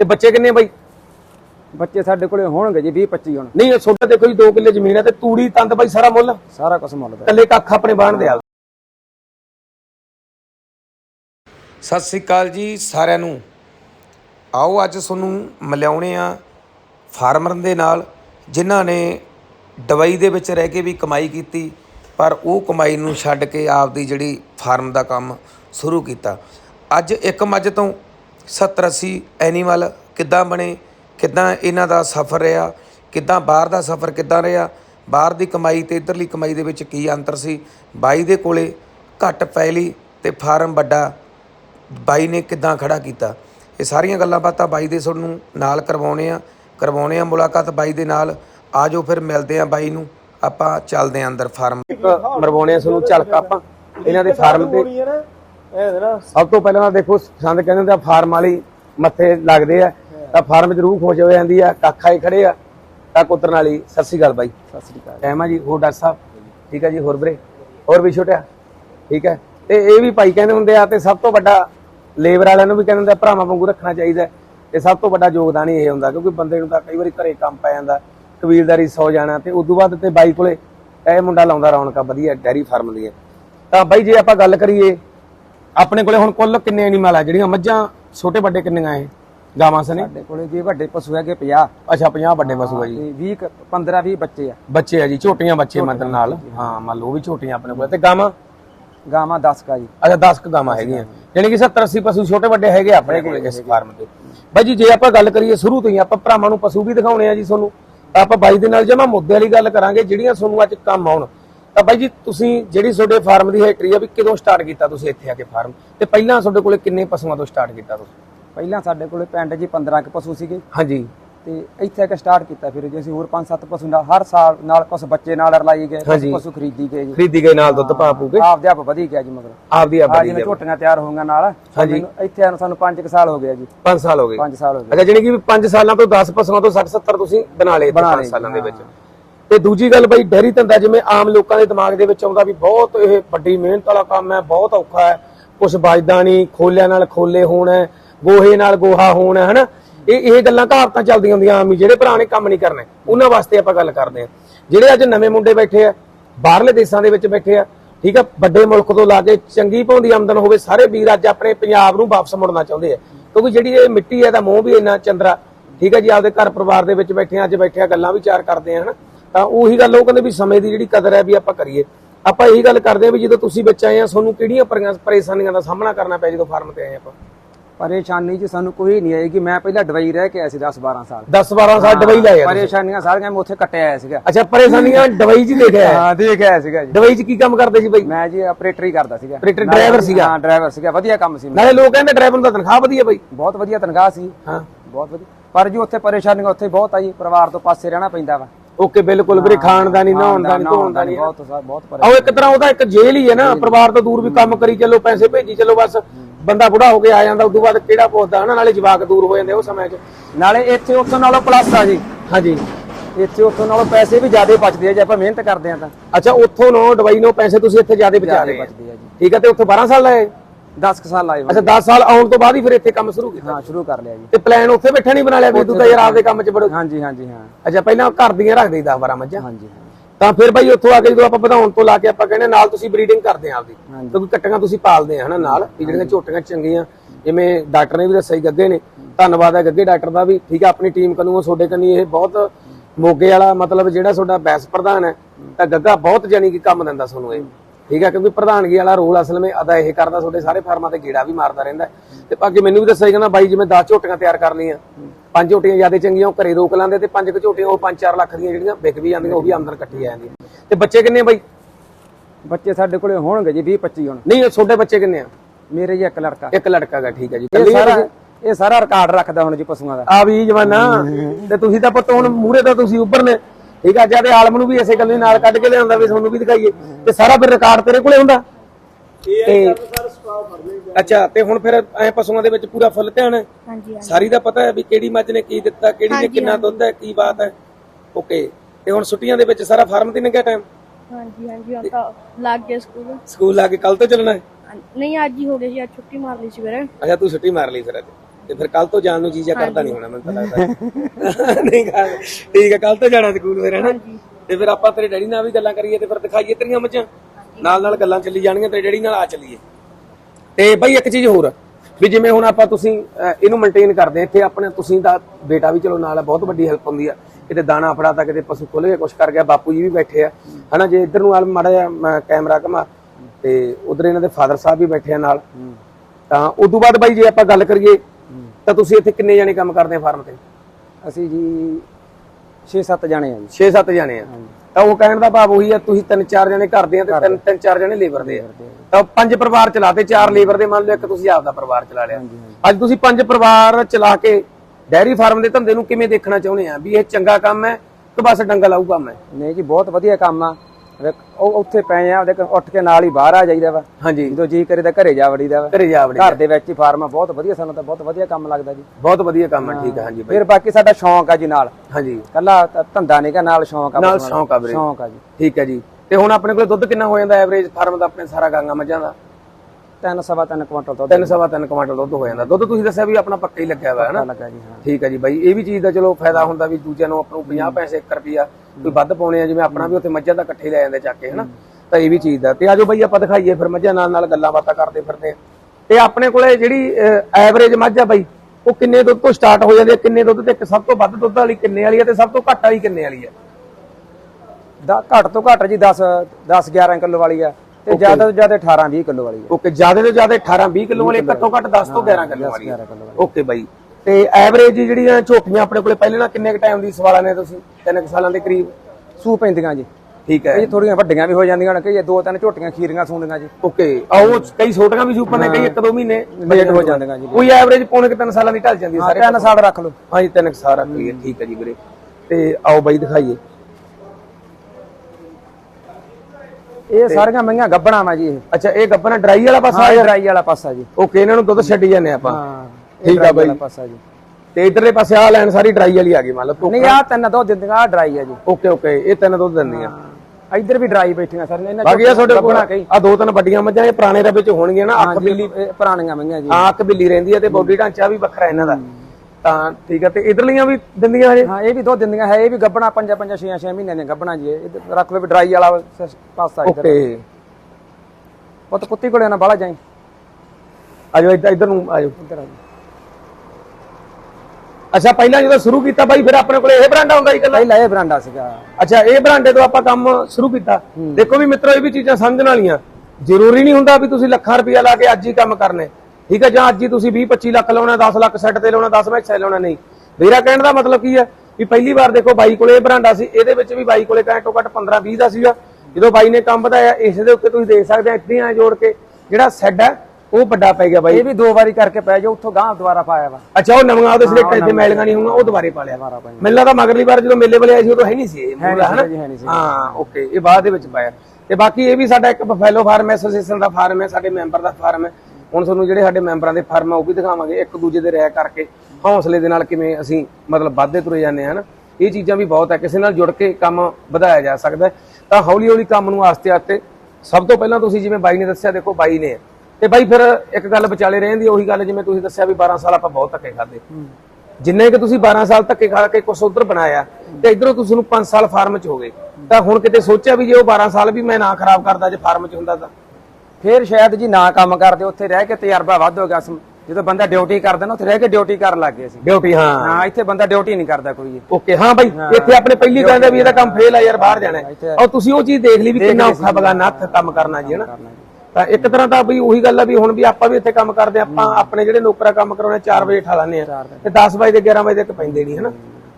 ਤੇ ਬੱਚੇ ਕਿੰਨੇ ਬਾਈ? ਬੱਚੇ ਸਾਡੇ ਕੋਲੇ ਹੋਣਗੇ ਜੀ 20 25 ਹੁਣ। ਨਹੀਂ ਛੋਟਾ ਦੇਖੋ ਜੀ 2 ਕਿੱਲੇ ਜ਼ਮੀਨ ਹੈ ਤੇ ਤੂੜੀ ਤੰਦ ਬਾਈ ਸਾਰਾ ਮੁੱਲ? ਸਾਰਾ ਕੁਝ ਮੁੱਲ ਦਾ। ਕੱਲੇ ਕੱਖ ਆਪਣੇ ਬਾਣ ਦੇ ਆ ਸਤਿ ਸ੍ਰੀ ਅਕਾਲ ਜੀ ਸਾਰਿਆਂ ਨੂੰ। ਆਓ ਅੱਜ ਤੁਹਾਨੂੰ ਮਿਲਾਉਣੇ ਆ ਫਾਰਮਰ ਦੇ ਨਾਲ ਜਿਨ੍ਹਾਂ ਨੇ ਦਵਾਈ ਦੇ ਵਿੱਚ ਰਹਿ ਕੇ ਵੀ ਕਮਾਈ ਕੀਤੀ ਪਰ ਉਹ ਕਮਾਈ ਨੂੰ ਛੱਡ ਕੇ ਆਪਦੀ ਜਿਹੜੀ ਫਾਰਮ ਦਾ ਕੰਮ ਸ਼ੁਰੂ ਕੀਤਾ। ਅੱਜ ਇੱਕ ਮੱਝ ਤੋਂ 70 80 ਐਨੀਮਲ ਕਿੱਦਾਂ ਬਣੇ, ਕਿੱਦਾਂ ਇਹਨਾਂ ਦਾ ਸਫ਼ਰ ਰਿਹਾ, ਕਿੱਦਾਂ ਬਾਹਰ ਦਾ ਸਫ਼ਰ ਕਿੱਦਾਂ ਰਿਹਾ, ਬਾਹਰ ਦੀ ਕਮਾਈ ਤੇ ਇਧਰਲੀ ਕਮਾਈ ਦੇ ਵਿੱਚ ਕੀ ਅੰਤਰ ਸੀ, ਬਾਈ ਦੇ ਕੋਲੇ ਘੱਟ ਪੈਲੀ ਤੇ ਫਾਰਮ ਵੱਡਾ, ਬਾਈ ਨੇ ਕਿੱਦਾਂ ਖੜਾ ਕੀਤਾ? ਇਹ ਸਾਰੀਆਂ ਗੱਲਾਂ ਬਾਤਾਂ ਬਾਈ ਦੇ ਤੁਹਾਨੂੰ ਨਾਲ ਕਰਵਾਉਣੇ ਆ ਕਰਵਾਉਣੇ ਆ ਮੁਲਾਕਾਤ ਬਾਈ ਦੇ ਨਾਲ ਆਜੋ ਫਿਰ ਮਿਲਦੇ ਆ ਬਾਈ ਨੂੰ, ਆਪਾਂ ਚੱਲਦੇ ਆ ਅੰਦਰ ਫਾਰਮ। ਇੱਕ ਮਰਵਾਉਣੇ ਆ ਤੁਹਾਨੂੰ ਝਲਕ ਆਪਾਂ, ਇਹਨਾਂ ਦੇ ਫਾਰਮ ਤੇ। ਸਭ ਤੋਂ ਪਹਿਲਾਂ ਤਾਂ ਦੇਖੋ ਪਸੰਦ ਕਹਿੰਦੇ ਹੁੰਦੇ ਆ ਫਾਰਮ ਵਾਲੀ ਮੱਥੇ ਲੱਗਦੇ ਆ। ਤਾਂ ਫਾਰਮ 'ਚ ਰੂਹ ਖੁਸ਼ ਹੋ ਜਾਂਦੀ ਆ ਕੱਖਾਂ ਹੀ ਖੜੇ ਆ ਤਾਂ ਕੁੱਤਰਨ ਵਾਲੀ ਸਤਿ ਸ਼੍ਰੀ ਅਕਾਲ ਬਾਈ। ਸਤਿ ਸ੍ਰੀ ਅਕਾਲ। ਟਾਈਮ ਆ ਜੀ ਹੋਰ ਡਾਕਟਰ ਸਾਹਿਬ? ਠੀਕ ਹੈ ਜੀ ਹੋਰ ਵੀਰੇ? ਹੋਰ ਵੀ ਛੋਟਿਆ? ਠੀਕ ਹੈ ਤੇ ਇਹ ਵੀ ਭਾਈ ਕਹਿੰਦੇ ਹੁੰਦੇ ਆ ਤੇ ਸਭ ਤੋਂ ਵੱਡਾ ਲੇਬਰ ਵਾਲਿਆਂ ਨੂੰ ਵੀ ਕਹਿੰਦੇ ਹੁੰਦੇ ਆ ਭਰਾਵਾਂ ਵਾਂਗੂ ਰੱਖਣਾ ਚਾਹੀਦਾ ਹੈ। ਤੇ ਸਭ ਤੋਂ ਵੱਡਾ ਯੋਗਦਾਨ ਹੀ ਇਹ ਹੁੰਦਾ ਕਿਉਂਕਿ ਬੰਦੇ ਨੂੰ ਤਾਂ ਕਈ ਵਾਰੀ ਘਰੇ ਕੰਮ ਪੈ ਜਾਂਦਾ ਕਬੀਲਦਾਰੀ ਸੌ ਜਾਣਾ ਤੇ ਉਦੋਂ ਬਾਅਦ ਤੇ ਬਾਈ ਕੋਲੇ ਇਹ ਮੁੰਡਾ ਲਾਉਂਦਾ ਰੌਣਕਾਂ ਵਧੀਆ ਡੈਰੀ ਫਾਰਮ ਦੀਆਂ। ਤਾਂ ਬਾਈ ਜੇ ਆਪਾਂ ਗੱਲ ਕਰੀਏ ਆਪਣੇ ਕੋਲੇ ਹੁਣ ਕੁੱਲ ਕਿੰਨੇ ਐਨੀਮਲ ਆ? ਜਿਹੜੀਆਂ ਮੱਝਾਂ ਛੋਟੇ ਵੱਡੇ ਕਿੰਨੀਆਂ ਇਹ? ਗਾਵਾਂ ਸਨੇ? ਸਾਡੇ ਕੋਲੇ ਜੀ ਵੱਡੇ ਪਸ਼ੂ ਹੈਗੇ 50 ਅੱਛਾ 50 ਵੱਡੇ ਪਸ਼ੂ ਆ ਜੀ। ਤੇ 20 15 20 ਬੱਚੇ ਆ। ਬੱਚੇ ਆ ਜੀ ਝੋਟੀਆਂ ਬੱਚੇ ਮਤਲਬ ਨਾਲ। ਹਾਂ। ਮੰਨ ਲਓ ਉਹ ਵੀ ਝੋਟੀਆਂ ਆਪਣੇ ਕੋਲ। ਤੇ ਗਾਵਾਂ? ਗਾਵਾਂ 10 ਕਾ ਜੀ। ਅੱਛਾ 10 ਕੁ ਗਾਵਾਂ ਹੈਗੀਆਂ। ਯਾਨੀ ਕਿ 70 80 ਪਸ਼ੂ ਛੋਟੇ ਵੱਡੇ ਹੈਗੇ ਆਪਣੇ ਕੋਲ ਇਸ ਫਾਰਮ ਤੇ। ਬਾਈ ਜੀ ਜੇ ਆਪਾਂ ਗੱਲ ਕਰੀਏ ਸ਼ੁਰੂ ਤੋਂ ਹੀ ਆਪਾਂ ਭਰਾਵਾਂ ਨੂੰ ਪਸ਼ੂ ਵੀ ਦਿਖਾਉਣੇ ਆ ਜੀ ਤੁਹਾਨੂੰ। ਆਪਾਂ ਬਾਈ ਦੇ ਨਾਲ ਜਮਾ ਮੁੱਦੇ ਵਾਲੀ ਗੱਲ ਕਰਾਂਗੇ ਜਿਹੜੀਆਂ ਤੁਹਾਨੂੰ ਅੱਜ ਕੰਮ ਆਉਣ। ਤਾਂ ਬਾਈ ਜੀ ਤੁਸੀਂ ਜਿਹੜੀ ਤੁਹਾਡੇ ਫਾਰਮ ਦੀ ਹੈਟਰੀ ਆ ਵੀ ਕਦੋਂ ਸਟਾਰਟ ਕੀਤਾ ਤੁਸੀਂ ਇੱਥੇ ਆ ਕੇ ਫਾਰਮ? ਤੇ ਪਹਿਲਾਂ ਤੁਹਾਡੇ ਕੋਲੇ ਕਿੰਨੇ ਪਸ਼ੂਆਂ ਤੋਂ ਸਟਾਰਟ ਕੀਤਾ ਤੁਸੀਂ? ਪਹਿਲਾਂ ਸਾਡੇ ਕੋਲੇ ਪਿੰਡ ਜੀ 15 ਕੁ ਪਸ਼ੂ ਸੀਗੇ। ਹਾਂਜੀ। ਤੇ ਇੱਥੇ ਇੱਕ ਸਟਾਰਟ ਕੀਤਾ ਫਿਰ ਜੀ ਅਸੀਂ ਹੋਰ 5-7 ਪਸ਼ੂ ਨਾਲ ਹਰ ਸਾਲ ਨਾਲ ਕੁਝ ਬੱਚੇ ਨਾਲ ਰਲਾਈ ਗਏ ਕੁਛ ਹਾਂਜੀ। ਪਸ਼ੂ ਖਰੀਦੀ ਗਏ ਜੀ। ਖਰੀਦੀ ਗਏ ਨਾਲ ਦੁੱਧ ਪਾ ਪੂਗੇ? ਆਪਦੇ ਆਪ ਵਧੀ ਗਿਆ ਜੀ ਮਗਰ। ਆਪਦੀ ਆ ਆਬਾਦੀ ਜਿਵੇਂ ਝੋਟੀਆਂ ਤਿਆਰ ਹੋਈਆਂ ਨਾਲ ਹਾਂਜੀ। ਮੈਨੂੰ ਇੱਥੇ ਆਉਣ ਨੂੰ ਸਾਨੂੰ 5 ਸਾਲ ਹੋ ਗਏ ਜੀ। 5 ਸਾਲ ਹੋ ਗਏ। 5 ਸਾਲ ਹੋ ਗਏ। ਅੱਛਾ ਜਿਹੜੀ ਕਿ 5 ਸਾਲਾਂ ਤੋਂ 10 ਪਸ਼ੂਆਂ ਤੋਂ 60 70 ਤੁਸੀਂ ਬਣਾ ਲਏ ਬਣਾ 5 ਲਏ, ਸਾਲਾਂ ਦੇ ਵਿੱਚ। ਤੇ ਦੂਜੀ ਗੱਲ ਬਈ ਡੈਰੀ ਧੰਦਾ ਜਿਵੇਂ ਆਮ ਲੋਕਾਂ ਦੇ ਦਿਮਾਗ ਦੇ ਵਿੱਚ ਆਉਂਦਾ ਵੀ ਬਹੁਤ ਇਹ ਵੱਡੀ ਮਿਹਨਤ ਵਾਲਾ ਕੰਮ ਹੈ, ਬਹੁਤ ਔਖਾ ਹੈ। ਕੁਝ ਵੱਜਦਾ ਨਹੀਂ ਖੋਲਿਆਂ ਨਾਲ ਖੋਲੇ ਹੋਣ ਹੈ, ਗੋਹੇ ਨਾਲ ਗੋਹਾ ਹੋਣ ਹਨਾ? ਇਹ ਇਹ ਗੱਲਾਂ ਕਹਾਵਤਾਂ ਚੱਲਦੀਆਂ ਹੁੰਦੀਆਂ ਆਮ ਹੀ, ਜਿਹੜੇ ਭਰਾ ਨੇ ਕੰਮ ਨਹੀਂ ਕਰਨੇ, ਉਹਨਾਂ ਵਾਸਤੇ ਆਪਾਂ ਗੱਲ ਕਰਦੇ ਹਾਂ। ਜਿਹੜੇ ਅੱਜ ਨਵੇਂ ਮੁੰਡੇ ਬੈਠੇ ਆ, ਬਾਹਰਲੇ ਦੇਸ਼ਾਂ ਦੇ ਵਿੱਚ ਬੈਠੇ ਆ, ਠੀਕ ਆ, ਵੱਡੇ ਮੁਲਕ ਤੋਂ ਲਾ ਕੇ ਚੰਗੀ ਭੌਂਦੀ ਆਮਦਨ ਹੋਵੇ, ਸਾਰੇ ਵੀਰ ਅੱਜ ਆਪਣੇ ਪੰਜਾਬ ਨੂੰ ਵਾਪਸ ਮੁੜਨਾ ਚਾਹੁੰਦੇ ਆ। ਕਿਉਂਕਿ ਜਿਹੜੀ ਇਹ ਮਿੱਟੀ ਹੈ ਦਾ ਮੋਹ ਵੀ ਇੰਨਾ ਚੰਦਰਾ, ਠੀਕ ਹੈ ਜੀ, ਆਪਦੇ ਘਰ ਪਰਿਵਾਰ ਦੇ ਵਿੱਚ ਬੈਠੇ ਆ, ਅੱਜ ਬੈਠੇ ਆ, ਗੱਲਾਂ ਵਿਚਾਰ ਕਰਦੇ ਆ, ਹਨਾ? ਤਾਂ ਉਹੀ ਗੱਲ ਉਹ ਕਹਿੰਦੇ ਵੀ ਸਮੇਂ ਦੀ ਜਿਹੜੀ ਕਦਰ ਹੈ ਵੀ ਆਪਾਂ ਕਰੀਏ। ਆਪਾਂ ਇਹੀ ਗੱਲ ਕਰਦੇ ਆ ਵੀ ਜਦੋਂ ਤੁਸੀਂ ਵਿੱਚ ਆਏ ਆ ਤੁਹਾਨੂੰ ਕਿਹੜੀਆਂ ਪਰੇਸ਼ਾਨੀਆਂ ਦਾ ਸਾਹਮਣਾ ਕਰਨਾ ਪਿਆ ਜਦੋਂ ਫਾਰਮ ਤੇ ਆਏ ਆਪਾਂ? ਪਰੇਸ਼ਾਨੀ ਜੀ ਸਾਨੂੰ ਕੋਈ ਨਹੀਂ ਆਏਗੀ ਮੈਂ ਪਹਿਲਾਂ ਦਵਾਈ ਰਹਿ ਕੇ ਆਇਆ ਸੀ 10 12 ਸਾਲ। 10 12 ਸਾਲ ਦਵਾਈ ਲਾਇਆ। ਪਰੇਸ਼ਾਨੀਆਂ ਸਾਰੀਆਂ ਮੈਂ ਉੱਥੇ ਕੱਟਿਆ ਆਇਆ ਸੀਗਾ। ਅੱਛਾ ਪਰੇਸ਼ਾਨੀਆਂ ਦਵਾਈ 'ਚ ਹੀ ਦੇਖਿਆ ਹੈ। ਹਾਂ ਦੇਖ ਆਇਆ ਸੀਗਾ ਜੀ। ਦਵਾਈ 'ਚ ਕੀ ਕੰਮ ਕਰਦੇ ਸੀ ਬਾਈ? ਮੈਂ ਜੀ ਆਪਰੇਟਰ ਹੀ ਕਰਦਾ ਸੀਗਾ। ਆਪਰੇਟਰ driver ਸੀਗਾ? ਹਾਂ ਡਰਾਈਵਰ ਸੀਗਾ ਵਧੀਆ ਕੰਮ ਸੀ। ਨਾਲੇ ਲੋਕ ਕਹਿੰਦੇ ਡਰਾਈਵਰ ਤਾਂ ਤਨਖਾਹ ਵਧੀਆ ਬਾਈ। ਬਹੁਤ ਵਧੀਆ ਤਨਖਾਹ ਸੀ। ਹਾਂ। ਬਹੁਤ ਵਧੀਆ। ਪਰ ਜੀ ਉੱਥੇ ਪਰੇਸ਼ਾਨੀਆਂ ਉੱਥੇ ਬਹੁਤ ਆਈ ਪਰਿਵਾਰ ਤੋਂ ਪਾਸੇ ਰਹਿਣਾ ਪੈਂਦਾ ਵਾ। ਓਕੇ ਬਿਲਕੁਲ ਵੀਰੇ ਖਾਣ ਦਾ ਨਹੀਂ ਨਹਾਉਣ ਦਾ ਨਹੀਂ ਧੋਣ ਦਾ ਨਹੀਂ ਬਹੁਤ ਬਹੁਤ ਪਰ ਆਓ ਇੱਕ ਤਰ੍ਹਾਂ ਉਹਦਾ ਇੱਕ ਜੇਲ੍ਹ ਹੀ ਹੈ ਨਾ ਪਰਿਵਾਰ ਤੋਂ ਦੂਰ ਵੀ ਕੰਮ ਕਰੀ ਚੱਲੋ ਪੈਸੇ ਭੇਜੀ ਚੱਲੋ ਬਸ। ਬੰਦਾ ਬੁੜਾ ਹੋ ਕੇ ਆ ਜਾਂਦਾ ਉਦੋਂ ਬਾਅਦ ਕਿਹੜਾ ਪੁੱਛਦਾ ਹਨਾ? ਨਾਲੇ ਜਵਾਕ ਦੂਰ ਹੋ ਜਾਂਦੇ ਉਹ ਸਮੇਂ 'ਚ। ਨਾਲੇ ਇੱਥੇ ਉੱਥੋਂ ਨਾਲੋਂ ਪਲੱਸ ਆ ਜੀ। ਹਾਂਜੀ। ਇੱਥੇ ਉੱਥੋਂ ਨਾਲੋਂ ਪੈਸੇ ਵੀ ਜ਼ਿਆਦਾ ਬਚਦੇ ਆ ਜੇ ਆਪਾਂ ਮਿਹਨਤ ਕਰਦੇ ਆ ਤਾਂ। ਅੱਛਾ ਉੱਥੋਂ ਨੋ ਦਵਾਈ ਨੂੰ ਪੈਸੇ ਤੁਸੀਂ ਇੱਥੇ ਜ਼ਿਆਦਾ ਬਚਾ ਆ। ਆ ਜੀ। ਠੀਕ ਹੈ ਤੇ ਉੱਥੇ 12 ਸਾਲ ਲਾਏ? 10 ਸਾਲ ਲਾਏ। ਅੱਛਾ 10 ਸਾਲ ਆਉਣ ਤੋਂ ਬਾਅਦ ਹੀ ਫਿਰ ਇੱਥੇ ਕੰਮ ਸ਼ੁਰੂ ਕੀਤਾ? ਹਾਂ ਸ਼ੁਰੂ ਕਰ ਲਿਆ ਜੀ। ਤੇ ਪਲਾਨ ਉੱਥੇ ਬੈਠਾ ਨਹੀਂ ਬਣਾ ਲਿਆ ਵੀ ਤੂੰ ਤਾਂ ਯਾਰ ਆਪਦੇ ਕੰਮ 'ਚ ਬੜੋ। ਹਾਂਜੀ ਹਾਂਜੀ ਹਾਂ। ਅੱਛਾ ਪਹਿਲਾਂ ਘਰ ਦੀਆਂ ਰੱਖਦੇ 10 12 ਮੱਝਾਂ? ਹਾਂਜੀ ਤਾਂ ਫਿਰ ਬਾਈ ਉੱਥੋਂ ਆ ਕੇ ਜਦੋਂ ਆਪਾਂ ਵਧਾਉਣ ਤੋਂ ਲਾ ਕੇ ਆਪਾਂ ਕਹਿੰਦੇ ਨਾਲ ਤੁਸੀਂ ਬਰੀਡਿੰਗ ਕਰਦੇ ਆ ਆਪਦੀ। ਕਿਉਂਕਿ ਕੱਟੀਆਂ ਤੁਸੀਂ ਪਾਲਦੇ ਆ ਹਨਾ ਨਾਲ? ਜਿਹੜੀਆਂ ਝੋਟੀਆਂ ਚੰਗੀਆਂ ਜਿਵੇਂ ਡਾਕਟਰ ਨੇ ਵੀ ਦੱਸਿਆ ਗੱਗੇ ਨੇ। ਧੰਨਵਾਦ ਹੈ ਗੱਗੇ ਡਾਕਟਰ ਦਾ ਵੀ। ਠੀਕ ਹੈ ਆਪਣੀ ਟੀਮ ਕਨੂੰ ਤੁਹਾਡੇ ਕੰਨੀ ਇਹ ਬਹੁਤ ਮੋਗੇ ਵਾਲਾ ਮਤਲਬ ਜਿਹੜਾ ਤੁਹਾਡਾ ਬੈਸ ਪ੍ਰਧਾਨ ਹੈ ਤਾਂ ਗੱਗਾ ਬਹੁਤ ਜਾਨੀ ਕਿ ਕੰਮ ਦਿੰਦਾ ਤੁਹਾਨੂੰ ਇਹ। ਠੀਕ ਹੈ ਕਿਉਂਕਿ ਪ੍ਰਧਾਨਗੀ ਵਾਲਾ ਰੋਲ ਅਸਲ ਵਿੱਚ ਅਦਾ ਇਹ ਕਰਦਾ ਤੁਹਾਡੇ ਸਾਰੇ ਫਾਰਮਾਂ ਤੇ ਗੇੜਾ ਵੀ ਮਾਰਦਾ ਰਹਿੰਦਾ। ਤੇ ਬਾਕੀ ਮੈਨੂੰ ਵੀ ਦੱਸਿਆ ਕਹਿੰਦਾ ਬਾਈ ਜਿਵੇਂ 10 ਝੋਟੀਆਂ ਤਿਆਰ ਕਰ ਲਈਆਂ ਪੰਜ ਝੋਟੀਆਂ ਜ਼ਿਆਦਾ ਚੰਗੀਆਂ ਉਹ ਘਰੇ ਰੋਕ ਲਾਂਦੇ ਤੇ ਪੰਜ ਕੁ ਝੋਟੀਆਂ ਉਹ 5-4 ਲੱਖ ਦੀਆਂ ਜਿਹੜੀਆਂ ਵਿਕ ਵੀ ਜਾਂਦੀਆਂ ਉਹ ਵੀ ਆਮਦਨ ਕੱਟੀ ਜਾਂਦੀ ਤੇ ਬੱਚੇ ਕਿੰਨੇ ਬਾਈ? ਬੱਚੇ ਸਾਡੇ ਕੋਲੇ ਹੋਣਗੇ ਜੀ 20 25 ਹੁਣ। ਨਹੀਂ ਛੋਟੇ ਬੱਚੇ ਕਿੰਨੇ ਆ? ਮੇਰੇ ਜੀ ਇੱਕ ਲੜਕਾ। ਇੱਕ ਲੜਕਾ ਗਾ ਠੀਕ ਹੈ ਜੀ। ਇਹ ਸਾਰਾ ਇਹ ਸਾਰਾ ਰਿਕਾਰਡ ਰੱਖਦਾ ਹੁਣ ਜੀ ਪਸ਼ੂਆਂ ਦਾ। ਆ ਵੀ ਜਵਾਨਾ ਤੇ ਤੁਸੀਂ ਤਾਂ ਪੁੱਤ ਹੁਣ ਮੂਰੇ ਤਾਂ ਤੁਸੀਂ ਉੱਪਰ ਨੇ ਠੀਕ ਆ ਜਦ ਆਲਮ ਨੂੰ ਵੀ ਇਸੇ ਗੱਲ ਨਾਲ ਕੱਢ ਕੇ ਲਿਆਉਂਦਾ ਵੀ ਤੁਹਾਨੂੰ ਵੀ ਦਿਖਾਈਏ ਤੇ ਸਾਰਾ ਫਿਰ ਰਿਕਾਰਡ ਤੇਰੇ ਕੋਲੇ ਹੁੰਦਾ? ਤੇ ਅੱਛਾ ਤੇ ਹੁਣ ਫਿਰ ਐ ਪਸ਼ੂਆਂ ਦੇ ਵਿੱਚ ਪੂਰਾ ਫੁੱਲ ਧਿਆਨ ਹੈ? ਹਾਂਜੀ ਹਾਂਜੀ। ਸਾਰੀ ਦਾ ਪਤਾ ਹੈ ਵੀ ਕਿਹੜੀ ਮੱਝ ਨੇ ਕੀ ਦਿੱਤਾ ਕਿਹੜੀ ਨੇ ਕਿੰਨਾ ਦੁੱਧ ਹੈ ਕੀ ਬਾਤ ਹੈ? ਓਕੇ ਤੇ ਹੁਣ ਛੁੱਟੀਆਂ ਦੇ ਵਿੱਚ ਸਾਰਾ ਫਾਰਮ ਤੇ ਲੰਘਿਆ ਟਾਈਮ ਹਾਂਜੀ ਹਾਂਜੀ ਹੁਣ ਤਾਂ ਲੱਗ ਗਿਆ ਸਕੂਲ। ਸਕੂਲ ਆ ਕੇ ਕੱਲ ਤੋਂ ਚੱਲਣਾ ਹੈ? ਨਹੀਂ ਅੱਜ ਹੀ ਹੋ ਗਿਆ ਸੀ ਅੱਜ ਛੁੱਟੀ ਮਾਰ ਲਈ ਸੀ ਵੀਰੇ। ਅੱਛਾ ਤੂੰ ਛੁੱਟੀ ਮਾਰ ਲਈ ਫਿਰ ਅੱਜ। ਤੇ ਫਿਰ ਕੱਲ ਤੋਂ ਜਾਣ ਨੂੰ ਜੀਜਾ ਕਰਦਾ ਨਹੀਂ ਹੋਣਾ ਮੈਨੂੰ ਤਾਂ ਲੱਗਦਾ। ਨਹੀਂ ਕਰ ਠੀਕ ਹੈ ਕੱਲ ਤੋਂ ਜਾਣਾ ਸਕੂਲ ਫਿਰ ਹੈਨਾ? ਤੇ ਫਿਰ ਆਪਾਂ ਤੇਰੇ ਡੈਡੀ ਨਾਲ ਵੀ ਗੱਲਾਂ ਕਰੀਏ ਤੇ ਫਿਰ ਦਿਖਾਈਏ ਤੇਰੀਆਂ ਮੱਝਾਂ। ਨਾਲ ਨਾਲ ਗੱਲਾਂ ਚੱਲੀ ਜਾਣਗੀਆਂ ਤੇਰੇ ਡੈਡੀ ਨਾਲ ਆ ਚੱਲੀਏ। ਤੇ ਬਈ ਇੱਕ ਚੀਜ਼ ਹੋਰ ਵੀ ਜਿਵੇਂ ਹੁਣ ਆਪਾਂ ਤੁਸੀਂ ਇਹਨੂੰ ਮੇਨਟੇਨ ਕਰਦੇ ਇੱਥੇ ਆਪਣੇ ਤੁਸੀਂ ਦਾ ਬੇਟਾ ਵੀ ਚਲੋ ਨਾਲ ਹੈ ਬਹੁਤ ਵੱਡੀ ਹੈਲਪ ਹੁੰਦੀ ਆ। ਕਿਤੇ ਦਾਣਾ ਫੜਾਤਾ ਕਿਤੇ ਪਸ਼ੂ ਖੁੱਲ ਕੁਛ ਕਰ ਗਿਆ ਬਾਪੂ ਜੀ ਵੀ ਬੈਠੇ ਆ। ਹਨਾ ਜੇ ਇੱਧਰ ਨੂੰ ਆਲ ਮਾੜਾ ਜਿਹਾ ਕੈਮਰਾ ਘਮਾ ਤੇ ਉਧਰ ਇਹਨਾਂ ਦੇ ਫਾਦਰ ਸਾਹਿਬ ਵੀ ਬੈਠੇ ਆ ਨਾਲ। ਤਾਂ ਉਦੋਂ ਬਾਅਦ ਬਾਈ ਜੇ ਆਪਾਂ ਗੱਲ ਕਰੀਏ ਤਾਂ ਤੁਸੀਂ ਇੱਥੇ ਕਿੰਨੇ ਜਣੇ ਕੰਮ ਕਰਦੇ ਆ ਫਾਰਮ ਤੇ? ਅਸੀਂ ਜੀ 6-7 ਜਾਣੇ ਆ ਜੀ। 6-7 ਜਣੇ ਆ। ਤਾਂ ਉਹ ਕਹਿਣ ਦਾ ਭਾਵ ਉਹੀ ਆ ਤੁਸੀਂ ਤਿੰਨ ਚਾਰ ਜਣੇ ਘਰ ਦੇ ਆ ਤੇ ਤਿੰਨ ਤਿੰਨ ਚਾਰ ਜਣੇ ਲੇਬਰ ਦੇ ਆ। ਤਾਂ ਪੰਜ ਪਰਿਵਾਰ ਚਲਾਤੇ ਚਾਰ ਲੇਬਰ ਦੇ ਮੰਨ ਲਓ ਇੱਕ ਤੁਸੀਂ ਆਪਦਾ ਪਰਿਵਾਰ ਚਲਾ ਲਿਆ। ਅੱਜ ਤੁਸੀਂ ਪੰਜ ਪਰਿਵਾਰ ਚਲਾ ਕੇ ਡੈਰੀ ਫਾਰਮ ਦੇ ਧੰਦੇ ਨੂੰ ਕਿਵੇਂ ਦੇਖਣਾ ਚਾਹੁੰਦੇ ਆ? ਵੀ ਇਹ ਚੰਗਾ ਕੰਮ ਹੈ ਕਿ ਬਸ ਡੰਗਾ ਲਾਊ ਕੰਮ ਹੈ? ਨਹੀਂ ਜੀ ਬਹੁਤ ਵਧੀਆ ਕੰਮ ਆ। ਉਹ ਉੱਥੇ ਪਏ ਆ ਦੇਖ ਉੱਠ ਕੇ ਨਾਲ ਹੀ ਬਾਹਰ ਆ ਜਾਈਦਾ ਵਾ। ਹਾਂਜੀ। ਜਦੋਂ ਜੀ ਕਰੇ ਤਾਂ ਘਰੇ ਜਾ ਵੜੀਦਾ ਵਾ। ਘਰੇ ਜਾ ਵੜੇ ਘਰ ਦੇ ਵਿੱਚ ਹੀ ਫਾਰਮ ਆ ਬਹੁਤ ਵਧੀਆ ਸਾਨੂੰ ਤਾਂ ਬਹੁਤ ਵਧੀਆ ਕੰਮ ਲੱਗਦਾ ਜੀ। ਬਹੁਤ ਵਧੀਆ ਕੰਮ ਹੈ ਠੀਕ ਹੈ। ਹਾਂਜੀ ਬਾਈ। ਫਿਰ ਬਾਕੀ ਸਾਡਾ ਸ਼ੌਂਕ ਆ ਜੀ ਨਾਲ। ਹਾਂਜੀ। ਕੱਲਾ ਧੰਦਾ ਨਹੀਂ ਕਾ ਨਾਲ ਸ਼ੌਂਕ ਆ ਨਾਲ। ਸ਼ੌਂਕ ਆ ਵੀਰੇ। ਸ਼ੌਂਕ ਆ ਜੀ। ਠੀਕ ਹੈ ਜੀ। ਤੇ ਹੁਣ ਆਪਣੇ ਕੋਲ ਦੁੱਧ ਕਿੰਨਾ ਹੋ ਜਾਂਦਾ ਐਵਰੇਜ ਫਾਰਮ ਦਾ ਆਪਣੇ ਸਾਰਾ ਗਾਂਗਾ ਮੱਝਾਂ ਦਾ? ਤਿੰਨ ਸਵਾ ਤਿੰਨ ਕੁਇੰਟਲ ਤੋਂ ਤਿੰਨ ਸਵਾ ਤਿੰਨ ਕੁਆਂਟਲ ਦੁੱਧ ਹੋ ਜਾਂਦਾ ਦੁੱਧ ਤੁਸੀਂ ਦੱਸਿਆ ਵੀ ਆਪਣਾ ਪੱਕਾ ਹੀ ਲੱਗਿਆ ਹੋਇਆ ਹੈ ਨਾ ਲੱਗਾ ਜੀ ਹਾਂ। ਠੀਕ ਹੈ ਜੀ ਬਾਈ ਇਹ ਵੀ ਚੀਜ਼ ਦਾ ਚਲੋ ਫਾਇਦਾ ਹੁੰਦਾ ਵੀ ਦੂਜਿਆਂ ਨੂੰ ਆਪਾਂ ਨੂੰ 50 ਪੈਸੇ 1 ਰੁਪਿਆ ਕੋਈ ਵੱਧ ਪਾਉਣੇ ਆ ਜਿਵੇਂ ਆਪਣਾ ਵੀ ਉੱਥੇ ਮੱਝਾਂ ਦਾ ਇਕੱਠੇ ਲੈ ਜਾਂਦੇ ਚੱਕ ਕੇ ਹਨਾ? ਤਾਂ ਇਹ ਵੀ ਚੀਜ਼ ਦਾ। ਤੇ ਆਜੋ ਬਾਈ ਆਪਾਂ ਦਿਖਾਈਏ ਫਿਰ ਮੱਝਾਂ ਨਾਲ ਨਾਲ ਗੱਲਾਂ ਬਾਤਾਂ ਕਰਦੇ ਫਿਰਦੇ ਆ। ਤੇ ਆਪਣੇ ਕੋਲੇ ਜਿਹੜੀ ਐਵਰੇਜ ਮੱਝ ਆ ਬਾਈ ਉਹ ਕਿੰਨੇ ਦੁੱਧ ਤੋਂ ਸਟਾਰਟ ਹੋ ਜਾਂਦੀ ਹੈ ਕਿੰਨੇ ਦੁੱਧ ਤੇ ਇੱਕ ਸਭ ਤੋਂ ਵੱਧ ਦੁੱਧ ਵਾਲੀ ਕਿੰਨੇ ਵਾਲੀ ਹੈ ਤੇ ਸਭ ਤੋਂ ਘੱਟ ਵਾਲੀ ਕਿੰਨੇ ਵਾਲੀ ਹੈ ਦਾ ਘੱਟ ਤੋਂ ਘੱਟ ਜੀ 10 10 11 ਕਿਲੋ ਵਾਲੀ ਆ। ਤੇ ਜ਼ਿਆਦਾ ਤੋਂ ਜ਼ਿਆਦਾ 18 20 ਕਿਲੋ ਵਾਲੀ ਆ ਓਕੇ ਜ਼ਿਆਦਾ ਤੋਂ ਜ਼ਿਆਦਾ 18 20 ਕਿਲੋ ਵਾਲੀ ਘੱਟੋ ਘੱਟ 10 ਤੋਂ 11 ਕਿਲੋ ਵਾਲੀ 11 ਕਿਲੋ ਓਕੇ ਬਾਈ। ਤੇ ਐਵਰੇਜ ਜਿਹੜੀਆਂ ਝੋਟੀਆਂ ਆਪਣੇ ਕੋਲੇ ਪਹਿਲੇ ਨਾਲ ਕਿੰਨੇ ਕ ਟਾਈਮ ਦੀ ਸਵਾਲਾਂ ਨੇ ਤੁਸੀਂ? ਤਿੰਨ ਸਾਲਾਂ ਦੇ ਕਰੀਬ? ਸੂ ਪੈਂਦੀਆਂ ਜੀ। ਠੀਕ ਹੈ। ਇਹ ਥੋੜੀਆਂ ਵੱਡੀਆਂ ਵੀ ਹੋ ਜਾਂਦੀਆਂ ਨੇ ਕਈ ਦੋ ਤਿੰਨ ਝੋਟੀਆਂ ਖੀਰੀਆਂ ਸੂੰਦੀਆਂ ਜੀ। ਓਕੇ ਆਓ ਕਈ ਛੋਟੀਆਂ ਵੀ ਸੁਪਰ ਨੇ ਕਈ ਇੱਕ ਦੋ ਮਹੀਨੇ ਲੇਟ ਹੋ ਜਾਂਦੀਆਂ ਜੀ। ਕੋਈ ਐਵਰੇਜ ਪੌਣੇ ਕਿ ਤਿੰਨ ਸਾਲਾਂ ਦੀ ਢਲ ਜਾਂਦੀ ਹੈ ਸਾਰੇ ਤਿੰਨ ਸਾਲ ਰੱਖ ਲਓ। ਹਾਂਜੀ ਤਿੰਨ ਕੁ ਸਾਲ ਰੱਖ ਲਈਏ ਠੀਕ ਹੈ ਜੀ ਵੀਰੇ। ਤੇ ਆਓ ਬਾਈ ਦਿਖਾਈਏ। ਇਹ ਸਾਰੀਆਂ ਮਈਆਂ ਗੱਬਣਾ ਵਾ ਜੀ ਇਹ। ਅੱਛਾ ਇਹ ਗੱਬਰ ਡਰਾਈ ਵਾਲਾ ਪਾਸਾ ਹਾਂ ਇਹ ਡਰਾਈ ਵਾਲਾ ਪਾਸਾ ਜੀ। ਓਕੇ ਇਹਨਾਂ ਨੂੰ ਦੁੱਧ ਛੱਡੀ ਜਾਂਦੇ ਆਪਾਂ। ਹਾਂ ਠੀਕ ਆ dry ਬਾਈ। ਵਾਲਾ ਪਾਸਾ ਜੀ। ਤੇ ਇਧਰਲੇ ਪਾਸੇ ਆ ਲੈਣ ਸਾਰੀ ਡਰਾਈ ਵਾਲੀ ਆ ਗਈ ਮੰਨ ਲਓ ਨਹੀਂ ਆ ਤਿੰਨ ਦੋ ਦਿੰਦੀਆਂ ਆ ਡਰਾਈ ਆ ਜੀ। ਓਕੇ ਓਕੇ ਇਹ ਤਿੰਨ ਦੁੱਧ ਦਿੰਦੀਆਂ। ਇੱਧਰ ਵੀ ਡਰਾਈ ਬੈਠੀਆਂ ਸਾਰੀਆਂ ਇਹਨਾਂ ਬਾਕੀ ਆ ਤੁਹਾਡੇ ਕੋਲ ਕਈ। ਆ ਦੋ ਤਿੰਨ ਵੱਡੀਆਂ ਮੱਝਾਂ ਇਹ ਪੁਰਾਣੇ ਦੇ ਵਿੱਚ ਹੋਣਗੀਆਂ ਨਾ ਅੱਖ ਬਿੱਲੀ ਪੁਰਾਣੀਆਂ ਮਈਆਂ ਜੀ। ਹਾਂ ਅੱਖ ਬਿੱਲੀ ਰਹਿੰਦੀ ਹੈ ਤੇ ਬੋਡੀ ਢਾਂਚਾ ਵੀ ਵੱਖਰਾ ਇਹਨਾਂ ਦਾ। ਤਾਂ ਠੀਕ ਹੈ ਤੇ ਇਧਰਲੀਆਂ ਵੀ ਦਿੰਦੀਆਂ ਹਜੇ ਹਾਂ ਇਹ ਵੀ ਦੋ ਦਿੰਦੀਆਂ ਹੈ ਇਹ ਵੀ ਗੱਬਣਾ ਪੰਜਾਂ ਪੰਜਾਂ ਛੇ ਛੇ ਮਹੀਨਿਆਂ ਦੀਆਂ ਗੱਬਣਾ ਜੀ ਇਹ ਰੱਖ ਲਓ ਵੀ ਡਰਾਈ ਵਾਲਾ ਪਾਸਾ ਇੱਧਰ। ਓਕੇ। ਉਹ ਤਾਂ ਕੁੱਤੀ ਕੋਲੇ ਨਾ ਬਾਲਾ ਜਾਈ। ਆਜੋ ਇੱਧਰ ਇੱਧਰ ਨੂੰ ਆਜੋ। ਇੱਧਰ ਆ ਜੀ। ਅੱਛਾ ਪਹਿਲਾਂ ਜਦੋਂ ਸ਼ੁਰੂ ਕੀਤਾ ਬਾਈ ਫਿਰ ਆਪਣੇ ਕੋਲੇ ਇਹ ਬਰਾਂਡਾ ਹੁੰਦਾ ਸੀ ਪਹਿਲਾਂ ਇਹ ਬਰਾਂਡਾ ਸੀਗਾ। ਅੱਛਾ ਇਹ ਬਰਾਂਡੇ ਤੋਂ ਆਪਾਂ ਕੰਮ ਸ਼ੁਰੂ ਕੀਤਾ। ਦੇਖੋ ਵੀ ਮਿੱਤਰੋ ਇਹ ਵੀ ਚੀਜ਼ਾਂ ਸਮਝਣ ਵਾਲੀਆਂ। ਜ਼ਰੂਰੀ ਨਹੀਂ ਹੁੰਦਾ ਵੀ ਤੁਸੀਂ ਲੱਖਾਂ ਰੁਪਇਆ ਲਾ ਕੇ ਅੱਜ ਹੀ ਕੰਮ ਕਰਨੇ। ਠੀਕ ਹੈ ਜਾਂ ਅੱਜ ਹੀ ਤੁਸੀਂ 20 25 ਲੱਖ ਲਾਉਣਾ 10 ਲੱਖ ਸੈੱਟ ਤੇ ਲਾਉਣਾ 10 ਮੈਚ ਲਾਉਣਾ ਨਹੀਂ। ਮੇਰਾ ਕਹਿਣ ਦਾ ਮਤਲਬ ਕੀ ਹੈ ਵੀ ਪਹਿਲੀ ਵਾਰ ਦੇਖੋ ਬਾਈ ਕੋਲੇ ਇਹ ਬਰਾਂਡਾ ਸੀ ਇਹਦੇ ਵਿੱਚ ਵੀ ਬਾਈ ਕੋਲੇ ਘੱਟੋ ਘੱਟ 15 20 ਦਾ ਸੀਗਾ। ਜਦੋਂ ਬਾਈ ਨੇ ਕੰਮ ਵਧਾਇਆ ਇਸ ਦੇ ਉੱਤੇ ਤੁਸੀਂ ਦੇਖ ਸਕਦੇ ਆ ਇੱਥੇ ਐ ਜੋੜ ਕੇ ਜਿਹੜਾ ਸੈੱਡ ਹੈ ਉਹ ਵੱਡਾ ਪੈ ਗਿਆ ਬਾਈ। ਇਹ ਵੀ ਦੋ ਵਾਰੀ ਕਰਕੇ ਪੈ ਜਾ ਉੱਥੋਂ ਗਾਂ ਦੁਬਾਰਾ ਪਾਇਆ ਵਾ। ਅੱਛਾ ਉਹ ਨਵੀਆਂ ਉਹਦੇ ਸਿਲੇਕਟ ਇੱਥੇ ਮੈਲੀਆਂ ਨਹੀਂ ਹੋਣਾ ਉਹ ਦੁਬਾਰੇ ਪਾ ਲਿਆ। ਮੈਨੂੰ ਲੱਗਦਾ ਮਗਰਲੀ ਵਾਰ ਜਦੋਂ ਮੇਲੇ ਵਾਲੇ ਆਏ ਸੀ ਉਦੋਂ ਹੈ ਨਹੀਂ ਸੀ ਇਹ ਮੂਲਾ ਹਨਾ। ਹਾਂ ਓਕੇ ਇਹ ਬਾਅਦ ਦੇ ਵਿੱਚ ਪਾਇਆ। ਤੇ ਬਾਕੀ ਇਹ ਵੀ ਸਾਡਾ ਇੱਕ ਬਫੈਲੋ ਫਾਰਮ ਐਸੋਸੀਏਸ਼ਨ ਦਾ ਫਾਰਮ ਹੈ ਸਾਡੇ ਮੈਂਬਰ ਦਾ ਫਾਰਮ ਹੈ। ਹੁਣ ਤੁਹਾਨੂੰ ਜਿਹੜੇ ਸਾਡੇ ਮੈਂਬਰਾਂ ਦੇ ਫਾਰਮ ਆ ਉਹ ਵੀ ਦਿਖਾਵਾਂਗੇ ਇੱਕ ਦੂਜੇ ਦੇ ਰਹਿ ਕਰਕੇ ਹੌਸਲੇ ਦੇ ਨਾਲ ਕਿਵੇਂ ਅਸੀਂ ਮਤਲਬ ਵਾਧੇ ਤੁਰੇ ਜਾਂਦੇ ਹਾਂ ਹਨਾ? ਇਹ ਚੀਜ਼ਾਂ ਵੀ ਬਹੁਤ ਹੈ ਕਿਸੇ ਨਾਲ ਜੁੜ ਕੇ ਕੰਮ ਵਧਾਇਆ ਜਾ ਸਕਦਾ। ਤਾਂ ਹੌਲੀ ਹੌਲੀ ਕੰਮ ਨੂੰ ਆਸਤੇ ਆਸਤੇ ਸਭ ਤੋਂ ਪਹਿਲਾਂ ਤੁਸੀਂ ਜਿਵੇਂ ਬਾਈ ਨੇ ਦੱਸਿਆ ਦੇਖੋ ਬਾਈ ਨੇ ਤੇ ਬਾਈ ਫਿਰ ਇੱਕ ਗੱਲ ਵਿਚਾਲੇ ਰਹਿੰਦੀ ਉਹੀ ਗੱਲ ਜਿਵੇਂ ਤੁਸੀਂ ਦੱਸਿਆ ਵੀ 12 ਸਾਲ ਆਪਾਂ ਬਹੁਤ ਧੱਕੇ ਖਾਦੇ ਜਿੰਨੇ ਕਿ ਤੁਸੀਂ 12 ਸਾਲ ਧੱਕੇ ਖਾ ਕੇ ਕੁਛ ਉਧਰ ਬਣਾਇਆ ਤੇ ਇਧਰੋਂ ਤੁਸੀਂ ਨੂੰ 5 ਸਾਲ ਫਾਰਮ 'ਚ ਹੋ ਗਏ। ਤਾਂ ਹੁਣ ਕਿਤੇ ਸੋਚਿਆ ਵੀ ਜੇ ਉਹ 12 ਸਾਲ ਵੀ ਮੈਂ ਨਾ ਖਰਾਬ ਕਰਦਾ ਜੇ ਫਾਰਮ 'ਚ ਹੁੰਦਾ ਤਾਂ? ਫੇਰ ਸ਼ਾਇਦ ਜੀ ਨਾ ਕੰਮ ਕਰਦੇ ਉੱਥੇ ਰਹਿ ਕੇ ਤਜਰਬਾ ਵੱਧ ਹੋ ਗਿਆ ਜਦੋਂ ਬੰਦਾ ਡਿਊਟੀ ਕਰਦਾ ਨਾ ਉੱਥੇ ਰਹਿ ਕੇ ਡਿਊਟੀ ਕਰਨ ਲੱਗ ਗਏ ਸੀ। ਡਿਊਟੀ ਹਾਂ। ਹਾਂ ਇੱਥੇ ਬੰਦਾ ਡਿਊਟੀ ਨਹੀਂ ਕਰਦਾ ਕੋਈ। ਓਕੇ ਹਾਂ ਬਾਈ ਇੱਥੇ ਆਪਣੇ ਪਹਿਲੀ ਕਹਿੰਦੇ ਵੀ ਇਹਦਾ ਕੰਮ ਫੇਲ ਆ ਯਾਰ ਬਾਹਰ ਜਾਣਾ ਔਰ ਤੁਸੀਂ ਉਹ ਚੀਜ਼ ਦੇਖ ਲਈ ਵੀ ਕਿੰਨਾ ਔਖਾ ਬਗਾਨਾ ਹੱਥ ਕੰਮ ਕਰਨਾ ਜੀ ਹਨਾ? ਤਾਂ ਇੱਕ ਤਰ੍ਹਾਂ ਦਾ ਬਈ ਉਹੀ ਗੱਲ ਆ ਵੀ ਹੁਣ ਵੀ ਆਪਾਂ ਵੀ ਇੱਥੇ ਕੰਮ ਕਰਦੇ ਆਪਾਂ ਆਪਣੇ ਜਿਹੜੇ ਨੌਕਰਾਂ ਕੰਮ ਕਰਾਉਣੇ 4 ਵਜੇ ਠਾ ਲੈਂਦੇ ਆ ਤੇ 10 ਵਜੇ ਦੇ 11 ਵਜੇ ਤੱਕ ਪੈਂਦੇ ਨਹੀਂ ਹਨਾ?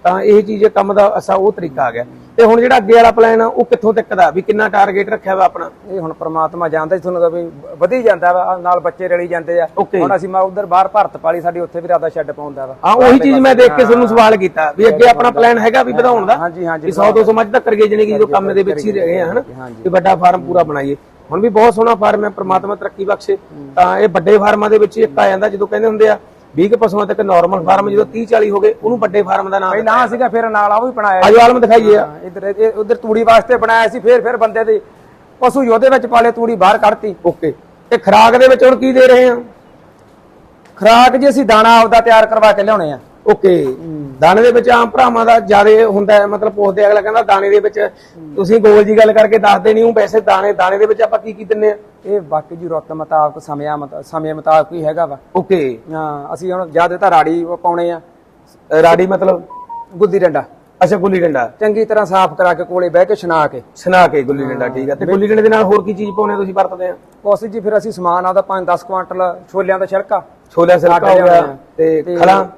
ਤਾਂ ਇਹ ਚੀਜ਼ ਕੰਮ ਦਾ ਅਸਾ ਉਹ ਤਰੀਕਾ ਆ ਗਿਆ। ਤੇ ਹੁਣ ਜਿਹੜਾ ਅੱਗੇ ਵਾਲਾ ਪਲਾਨ ਆ ਉਹ ਕਿੱਥੋਂ ਤੱਕ ਦਾ? ਵੀ ਕਿੰਨਾ ਟਾਰਗੇਟ ਰੱਖਿਆ ਵਾ ਆਪਣਾ? ਇਹ ਹੁਣ ਪ੍ਰਮਾਤਮਾ ਜਾਣਦਾ ਜੀ ਤੁਹਾਨੂੰ ਤਾਂ ਵੀ ਵਧੀ ਜਾਂਦਾ ਵਾ ਨਾਲ ਬੱਚੇ ਰਲੀ ਜਾਂਦੇ ਆ. ਹੁਣ ਅਸੀਂ ਮੈਂ ਉਧਰ ਬਾਹਰ ਭਰਤ ਪਾਲੀ ਸਾਡੀ ਉੱਥੇ ਵੀ ਰਾਦਾ ਸ਼ੈੱਡ ਪਾਉਂਦਾ ਵਾ। ਹਾਂ ਉਹੀ ਚੀਜ਼ ਮੈਂ ਦੇਖ ਕੇ ਤੁਹਾਨੂੰ ਸਵਾਲ ਕੀਤਾ ਵੀ ਅੱਗੇ ਆਪਣਾ ਪਲਾਨ ਹੈਗਾ ਵੀ ਵਧਾਉਣ ਦਾ? ਹਾਂਜੀ ਹਾਂਜੀ ਵੀ 100 200 ਮੱਝ ਤੱਕ ਕਰਗੇ ਜਣੇ ਕਿ ਜਦੋਂ ਕੰਮ ਦੇ ਵਿੱਚ ਹੀ ਰਹਿ ਗਏ ਆ ਹਨਾ? ਵੀ ਵੱਡਾ ਫਾਰਮ ਪੂਰਾ ਬਣਾਈਏ। ਹੁਣ ਵੀ ਬਹੁਤ ਸੋਹਣਾ ਫਾਰਮ ਹੈ ਪ੍ਰਮਾਤਮਾ ਤਰੱਕੀ ਬਖਸ਼ੇ। ਤਾਂ ਇਹ ਵੱਡੇ ਫਾਰਮਾਂ ਦੇ ਵਿੱਚ ਇੱਕ ਆ ਜਾਂਦਾ ਜਦੋਂ ਕਹਿੰਦੇ ਹੁੰਦੇ ਆ 20 ਕੁ ਪਸ਼ੂਆਂ ਤੱਕ ਨਾਰਮਲ ਫਾਰਮ ਜਦੋਂ 30 40 ਹੋ ਗਏ ਉਹਨੂੰ ਵੱਡੇ ਫਾਰਮ ਦਾ ਨਾਮ ਪਹਿਲਾਂ ਸੀਗਾ ਫਿਰ ਨਾਲ ਆ ਉਹ ਵੀ ਬਣਾਇਆ ਆਜੋ ਆਲਮ ਦਿਖਾਈਏ ਆ। ਇਧਰ ਉਧਰ ਤੂੜੀ ਵਾਸਤੇ ਬਣਾਇਆ ਸੀ ਫਿਰ ਫਿਰ ਬੰਦੇ ਦੀ ਪਸ਼ੂ ਯੋਧੇ ਵਿੱਚ ਪਾਲੇ ਤੂੜੀ ਬਾਹਰ ਕੱਢਤੀ। ਓਕੇ। ਤੇ ਖਰਾਕ ਦੇ ਵਿੱਚ ਹੁਣ ਕੀ ਦੇ ਰਹੇ ਆ? ਖਰਾਕ ਜੀ ਅਸੀਂ ਦਾਣਾ ਆਪਦਾ ਤਿਆਰ ਕਰਵਾ ਕੇ ਲਿਆਉਣੇ ਆ। ਓਕੇ। ਦਾਣੇ ਦੇ ਵਿੱਚ ਆਮ ਭਰਾਵਾਂ ਦਾ ਜ਼ਿਆਦਾ ਹੁੰਦਾ ਹੈ ਮਤਲਬ ਪੁੱਛਦੇ ਅਗਲਾ ਕਹਿੰਦਾ ਦਾਣੇ ਦੇ ਵਿੱਚ ਤੁਸੀਂ ਗੋਲ ਜੀ ਗੱਲ ਕਰਕੇ ਦੱਸਦੇ ਨਹੀਂ ਹੋ ਵੈਸੇ ਦਾਣੇ ਦਾਣੇ ਦੇ ਵਿੱਚ ਆਪਾਂ ਕੀ ਕੀ ਦਿੰਨੇ ਆ? ਇਹ ਬਾਕੀ ਜੀ ਰੁੱਤ ਮੁਤਾਬਕ ਸਮਿਆਂ ਮੁਤਾ- ਸਮੇਂ ਮੁਤਾਬਕ ਹੀ ਹੈਗਾ ਵਾ। ਓਕੇ। ਹਾਂ ਅਸੀਂ ਹੁਣ ਜ਼ਿਆਦਾ ਤਾਂ ਰਾੜੀ ਉਹ ਪਾਉਣੇ ਆ। ਰਾੜੀ ਮਤਲਬ ਗੁੱਦੀ ਡੰਡਾ। ਅੱਛਾ ਗੁੱਲੀ ਡੰਡਾ। ਚੰਗੀ ਤਰ੍ਹਾਂ ਸਾਫ਼ ਕਰਾ ਕੇ ਕੋਲੇ ਬਹਿ ਕੇ ਛਣਾ ਕੇ। ਸੁਣਾ ਕੇ ਗੁੱਲੀ ਡੰਡਾ ਠੀਕ ਆ। ਤੇ ਗੁੱਲੀ ਡੰਡੇ ਦੇ ਨਾਲ ਹੋਰ ਕੀ ਚੀਜ਼ ਪਾਉਣੇ ਤੁਸੀਂ ਵਰਤਦੇ ਆ? ਉਸ ਜੀ ਫਿਰ ਅਸੀਂ ਸਮਾਨ ਆਦਾ 5-10 ਕੁਆਂਟਲ ਛੋਲਿਆਂ ਦਾ ਛਿਲਕਾ ਛੋਲਿਆਂ ਸਿਲਕਾ ਹੋ ਗਿਆ। ਤੇ ਖਲਾ।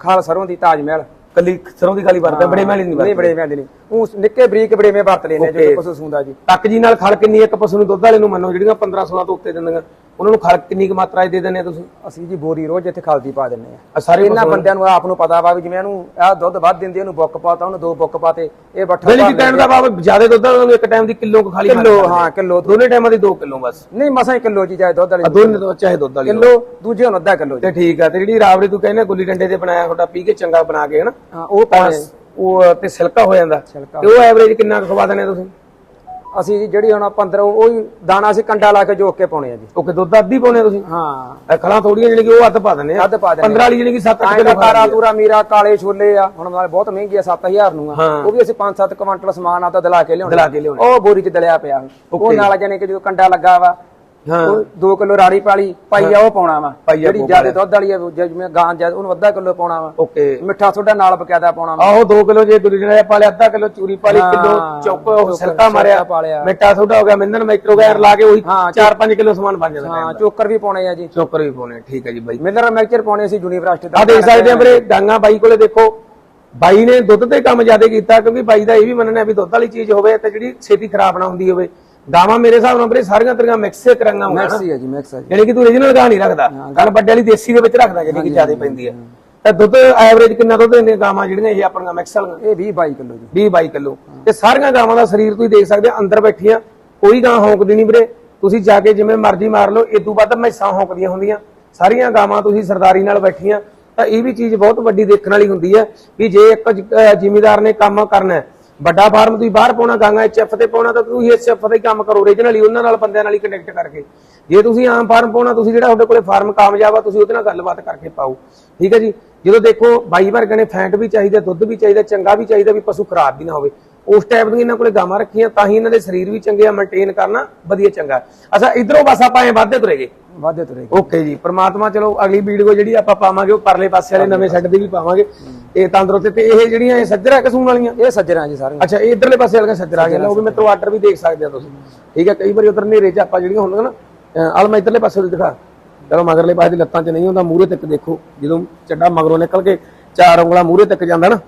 ਖਾਲ ਸਰੋਂ ਦੀ ਤਾਜ ਮਹਿਲ ਕੱਲੀ ਸਰੋਂ ਦੀ ਖਾਲੀ ਵਰਤਦੇ ਬੜੇ ਮਹਿਲ ਨਹੀਂ ਨਹੀਂ ਵਰਤਦੇ। ਬੜੇ ਮੈਂਦੇ ਨਹੀਂ ਉਹ ਨਿੱਕੇ ਬਰੀਕ ਬੜੇ ਮੇ ਵਰਤ ਲੈਨੇ Okay. ਜੋ ਪਸ਼ੂ ਸੂੰਦਾ ਜੀ। ਟੱਕ ਜੀ ਨਾਲ ਖਲ ਕਿੰਨੀ ਇੱਕ ਪਸ਼ੂ ਨੂੰ ਦੁੱਧ ਵਾਲੇ ਨੂੰ ਮੰਨੋ ਜਿਹੜੀਆਂ 15 16 ਤੋਂ ਉੱਤੇ ਦਿੰਦੀਆਂ। ਉਹਨਾਂ ਨੂੰ ਖਲ ਕਿੰਨੀ ਕੁ ਮਾਤਰਾ 'ਚ ਦੇ ਦਿੰਦੇ ਆ ਤੁਸੀਂ? ਅਸੀਂ ਜੀ ਬੋਰੀ ਰੋਜ਼ ਇੱਥੇ ਖਲਦੀ ਪਾ ਦਿੰਨੇ ਆ। ਸਾਰੇ ਇਹਨਾਂ ਬੰਦਿਆਂ ਨੂੰ ਆਪ ਨੂੰ ਪਤਾ ਵਾ ਵੀ ਜਿਵੇਂ ਇਹਨੂੰ ਆਹ ਦੁੱਧ ਵੱਧ ਦਿੰਦੀ ਇਹਨੂੰ ਬੁੱਕ ਪਾਤਾ ਉਹਨੂੰ ਦੋ ਬੁੱਕ ਪਾਤੇ ਇਹ ਬੱਠਾ ਬਿਲ ਕੀ ਕਹਿਣ ਦਾ ਭਾਵ ਜ਼ਿਆਦਾ ਦੁੱਧ ਨੂੰ ਇੱਕ ਟਾਈਮ ਦੀ ਕਿਲੋ ਕੁ ਖਾਲੀ ਕਿਲੋ ਹਾਂ ਕਿਲੋ ਦੋਨੇ ਟਾਈਮਾਂ ਦੀ 2 ਕਿਲੋ ਬਸ। ਨਹੀਂ ਮਸਾਂ ਹੀ ਕਿਲੋ ਜੀ ਚਾਹੇ ਦੁੱਧ ਵਾਲੀ ਦੋਨੇ ਤੋਂ ਚਾਹੇ ਦੁੱਧ ਵਾਲੀ ਹੋਵੇ। ਕਿਲੋ ਦੂਜੇ ਨੂੰ ਅੱਧਾ ਕਿਲੋ ਜੀ। ਤੇ ਠੀਕ ਆ ਤੇ ਜਿਹੜੀ ਰਾਵੜੀ ਤੂੰ ਕਹਿੰਦਾ ਗੁੱਲੀ ਡੰਡੇ ਤੇ ਬਣਾਇਆ ਤੁਹਾਡਾ ਪੀ ਕੇ ਚੰਗਾ ਬਣਾ ਕੇ ਹਨਾ? ਹਾਂ ਉਹ ਤਾਂ ਪਾਉਣੇ ਉਹ ਤੇ ਸਿਲਕਾ ਹੋ ਜਾਂਦਾ। ਤੇ ਉਹ ਐਵਰੇਜ ਕਿੰਨਾ ਕੁ ਖਵਾ ਦਿੰਦੇ ਆ ਤੁਸੀਂ? ਅਸੀਂ ਜੀ ਜਿਹੜੀ ਹੁਣ 15 ਉਹ ਹੀ ਦਾਣਾ ਅਸੀਂ ਕੰਡਾ ਲਾ ਕੇ ਜੋਕ ਕੇ ਪਾਉਣੇ ਆ ਜੀ। ਉਹ ਕਿ ਦੁੱਧ ਅੱਧੀ ਪਾਉਣੇ ਤੁਸੀਂ? ਹਾਂ। ਇਹ ਖਲਾਂ ਥੋੜੀਆਂ ਜਿਹੜੀ ਕਿ ਉਹ ਅੱਧ ਪਾ ਦਿੰਦੇ ਆ? ਅੱਧ ਪਾ ਦਿੰਦੇ 15 ਵਾਲੀ ਜਿਹੜੀ ਕਿ 7-8 ਆਏਗਾ ਕਿਲੋ ਤਾਰਾ ਤੂਰਾ ਮੀਰਾ ਕਾਲੇ ਛੋਲੇ ਆ। ਹੁਣ ਨਾਲ ਬਹੁਤ ਮਹਿੰਗੀ ਆ 7000 ਨੂੰ ਆ। ਉਹ ਵੀ ਅਸੀਂ 5-7 ਕੁਇੰਟਲ ਸਮਾਨ ਆ ਤਾਂ ਦਲਾ ਕੇ ਲਿਆਉਣੇ ਦਲਾ ਕੇ ਲਿਆਉਣੇ। ਉਹ ਬੋਰੀ 'ਚ ਦਲਿਆ ਪਿਆ। ਉਹ ਨਾਲ ਜਾਨੇ ਕਿ ਜਦੋਂ ਕੰਡਾ ਲੱਗਾ ਵਾ ਹਾਂ। ਉਹ 2 ਕਿਲੋ ਰਾੜੀ ਪਾਲੀ ਪਾਈਆ ਉਹ ਪਾਉਣਾ ਵਾ। ਪਾਈਆ ਜਿਹੜੀ ਜ਼ਿਆਦਾ ਦੁੱਧ ਵਾਲੀ ਆ ਜਿਵੇਂ ਗਾਂ ਜ਼ਿਆਦਾ ਉਹਨੂੰ ਅੱਧਾ ਕਿਲੋ ਪਾਉਣਾ ਵਾ। ਓਕੇ। ਮਿੱਠਾ ਸੋਡਾ ਨਾਲ ਬਕਾਇਦਾ ਪਾਉਣਾ ਵਾ। ਆਹੋ 2 ਕਿਲੋ ਜੇ ਡੰਡੇ ਪਾ ਲਿਆ ਅੱਧਾ ਕਿਲੋ ਚੂਰੀ ਪਾ ਲਈ ਹਾਂ, ਕਿਲੋ ਚੌਕ ਸਿਲਕਾ ਮਾਰਿਆ। ਮਿੱਠਾ ਸੋਡਾ ਹੋ ਗਿਆ ਮਿੰਦਨ ਮਾਈਕਰੋਵੇਰ ਲਾ ਕੇ ਉਹੀ ਹਾਂ, 4-5 ਕਿਲੋ ਸਮਾਨ ਬਣ ਜਾਂਦਾ ਹਾਂ ਚੋਕਰ ਵੀ ਪਾਉਣੇ ਆ ਜੀ। ਚੋਕਰ ਵੀ ਪਾਉਣੇ ਠੀਕ ਹੈ ਜੀ ਬਾਈ। ਮਿਨਰਲ ਮਿਕਸਚਰ ਪਾਉਣੇ ਸੀ ਯੂਨੀਵਰਸਿਟੀ ਆ ਦੇਖ ਸਕਦੇ ਆ ਵੀਰੇ ਡਾਂਗਾ ਬਾਈ ਕੋਲੇ ਦੇਖੋ। ਬਾਈ ਨੇ ਦੁੱਧ ਤੇ ਕੰਮ ਜ਼ਿਆਦਾ ਕੀਤਾ ਕਿਉਂਕਿ ਬਾਈ ਦਾ ਇਹ ਵੀ ਮੰਨਣਾ ਵੀ ਦੁੱਧ ਵਾਲੀ ਚੀਜ਼ ਹੋਵੇ ਤੇ ਜਿਹੜੀ ਛੇਤੀ ਖਰਾਬ ਨਾ ਹੁੰਦੀ ਹੋਵੇ। ਗਾਵਾਂ ਮੇਰੇ ਹਿਸਾਬ ਨਾਲ ਵੀਰੇ ਸਾਰੀਆਂ ਤੇਰੀਆਂ ਮਿਕਸ ਕਰਾਂਗਾ ਹੁੰਦਾ ਨਾ। ਮੈਕਸੀ ਹੈ ਜੀ ਮੈਕਸ ਹੈ ਜੀ। ਯਾਨੀ ਕਿ ਤੂੰ origignal ਗਾਂ ਨਹੀਂ ਰੱਖਦਾ। ਗੱਲ ਵੱਡੇ ਵਾਲੀ ਦੇਸੀ ਦੇ ਵਿੱਚ ਰੱਖਦਾ ਜਿਹੜੀ ਕਿ ਜ਼ਿਆਦਾ ਪੈਂਦੀ ਹੈ। ਤੇ ਦੁੱਧ ਐਵਰੇਜ ਕਿੰਨਾ ਦੁੱਧ ਦਿੰਦੀਆਂ ਗਾਵਾਂ ਜਿਹੜੀਆਂ ਇਹ ਆਪਣੀਆਂ ਮਿਕਸ ਵਾਲੀਆਂ? ਇਹ 20 22 ਕਿਲੋ ਜੀ। 20 22 ਕਿਲੋ। ਤੇ ਸਾਰੀਆਂ ਗਾਵਾਂ ਦਾ ਸਰੀਰ ਤੁਸੀਂ ਦੇਖ ਸਕਦੇ ਆ ਅੰਦਰ ਬੈਠੀਆਂ ਕੋਈ ਗਾਂ ਹੌਂਕਦੀ ਨਹੀਂ ਵੀਰੇ। ਤੁਸੀਂ ਜਾ ਕੇ ਜਿਵੇਂ ਮਰਜ਼ੀ ਮਾਰ ਲਓ ਇਦੋਂ ਵੱਧ ਮੈਸਾਂ ਹੌਂਕਦੀਆਂ ਹੁੰਦੀਆਂ। ਸਾਰੀਆਂ ਗਾਵਾਂ ਤੁਸੀਂ ਸਰਦਾਰੀ ਨਾਲ ਬੈਠੀਆਂ ਤਾਂ ਇਹ ਵੀ ਚੀਜ਼ ਬਹੁਤ ਵੱਡੀ ਦੇਖਣ ਵਾਲੀ ਹੁੰਦੀ ਹੈ ਕਿ ਜੇ ਇੱਕ ਜ਼ਿਮੀਦਾਰ ਨੇ ਕੰਮ ਕਰਨਾ ਹੈ ਵੱਡਾ ਫਾਰਮ ਤੁਸੀਂ ਬਾਹਰ ਪਾਉਣਾ ਗਾਂਗਾ ਐਚਐਫ ਤੇ ਪਾਉਣਾ, ਤਾਂ ਤੁਸੀਂ ਐਚਐਫ ਦਾ ਹੀ ਕੰਮ ਕਰੋ ਓਰੀਜਨਲੀ ਉਹਨਾਂ ਨਾਲ, ਬੰਦਿਆਂ ਨਾਲ ਹੀ ਕਨੈਕਟ ਕਰਕੇ। ਜੇ ਤੁਸੀਂ ਆਮ ਫਾਰਮ ਪਾਉਣਾ, ਤੁਸੀਂ ਜਿਹੜਾ ਤੁਹਾਡੇ ਕੋਲੇ ਫਾਰਮ ਕਾਮਯਾਬ ਆ, ਤੁਸੀਂ ਉਹਦੇ ਨਾਲ ਗੱਲਬਾਤ ਕਰਕੇ ਪਾਓ। ਠੀਕ ਹੈ ਜੀ? ਜਦੋਂ ਦੇਖੋ, ਬਾਈ ਵਰਗੇ ਨੇ ਫੈਟ ਵੀ ਚਾਹੀਦਾ, ਦੁੱਧ ਵੀ ਚਾਹੀਦਾ, ਚੰਗਾ ਵੀ ਚਾਹੀਦਾ, ਵੀ ਪਸ਼ੂ ਖਰਾਬ ਵੀ ਨਾ ਹੋਵੇ। ਉਸ ਟਾਈਪ ਦੀਆਂ ਇਹਨਾਂ ਕੋਲੇ ਗਾਵਾਂ ਰੱਖੀਆਂ ਤਾਂ ਹੀ ਇਹਨਾਂ ਦੇ ਸਰੀਰ ਵੀ ਚੰਗੇ ਆ ਮੇਨਟੇਨ ਕਰਨਾ ਵਧੀਆ ਚੰਗਾ ਅੱਛਾ ਇਧਰੋਂ ਬਸ ਆਪਾਂ ਐ ਵੱਧਦੇ ਤੁਰੇਗੇ? ਵਾਧੇ ਤੁਰੇ ਓਕੇ ਜੀ ਪ੍ਰਮਾਤਮਾ ਚਲੋ ਅਗਲੀ ਵੀਡੀਓ ਜਿਹੜੀ ਆਪਾਂ ਪਾਵਾਂਗੇ ਉਹ ਪਰਲੇ ਪਾਸੇ ਵਾਲੇ ਨਵੇਂ ਸੈੱਟ ਦੀ ਵੀ ਪਾਵਾਂਗੇ। ਇਹ ਤੰਦਰੁਸਤ ਤੇ ਇਹ ਜਿਹੜੀਆਂ ਇਹ ਸੱਜਰਾ ਕਸੂਣ ਵਾਲੀਆਂ? ਇਹ ਸੱਜਣਾ ਜੀ ਸਾਰੇ ਅੱਛਾ ਇਹ ਇਧਰਲੇ ਪਾਸੇ ਵਾਲੀਆਂ ਸੱਜਰਾ ਆ ਗਿਆ ਲਓ ਵੀ ਮਿੱਤਰੋ ਆਰਡਰ ਵੀ ਦੇਖ ਸਕਦੇ ਆ ਤੁਸੀਂ। ਠੀਕ ਹੈ ਕਈ ਵਾਰੀ ਉਧਰ ਨੇਰੇ ਚ ਆਪਾਂ ਜਿਹੜੀਆਂ ਹੁੰਦੀਆਂ ਨਾ ਅਹ ਆਲ ਮੈਂ ਇਧਰਲੇ ਪਾਸੇ ਦੀ ਦਿਖਾ। ਚਲੋ ਮਗਰਲੇ ਪਾਸੇ ਦੀ ਲੱਤਾਂ 'ਚ ਨਹੀਂ ਹੁੰਦਾ ਮੂਹਰੇ ਤੱਕ ਦੇਖੋ ਜਦੋਂ ਚੱਡਾ ਮਗਰੋਂ ਨਿਕਲ ਕੇ ਚਾਰ ਉਂਗਲਾਂ ਮੂਹਰੇ ਤੱਕ ਜਾਂਦਾ ਨਾ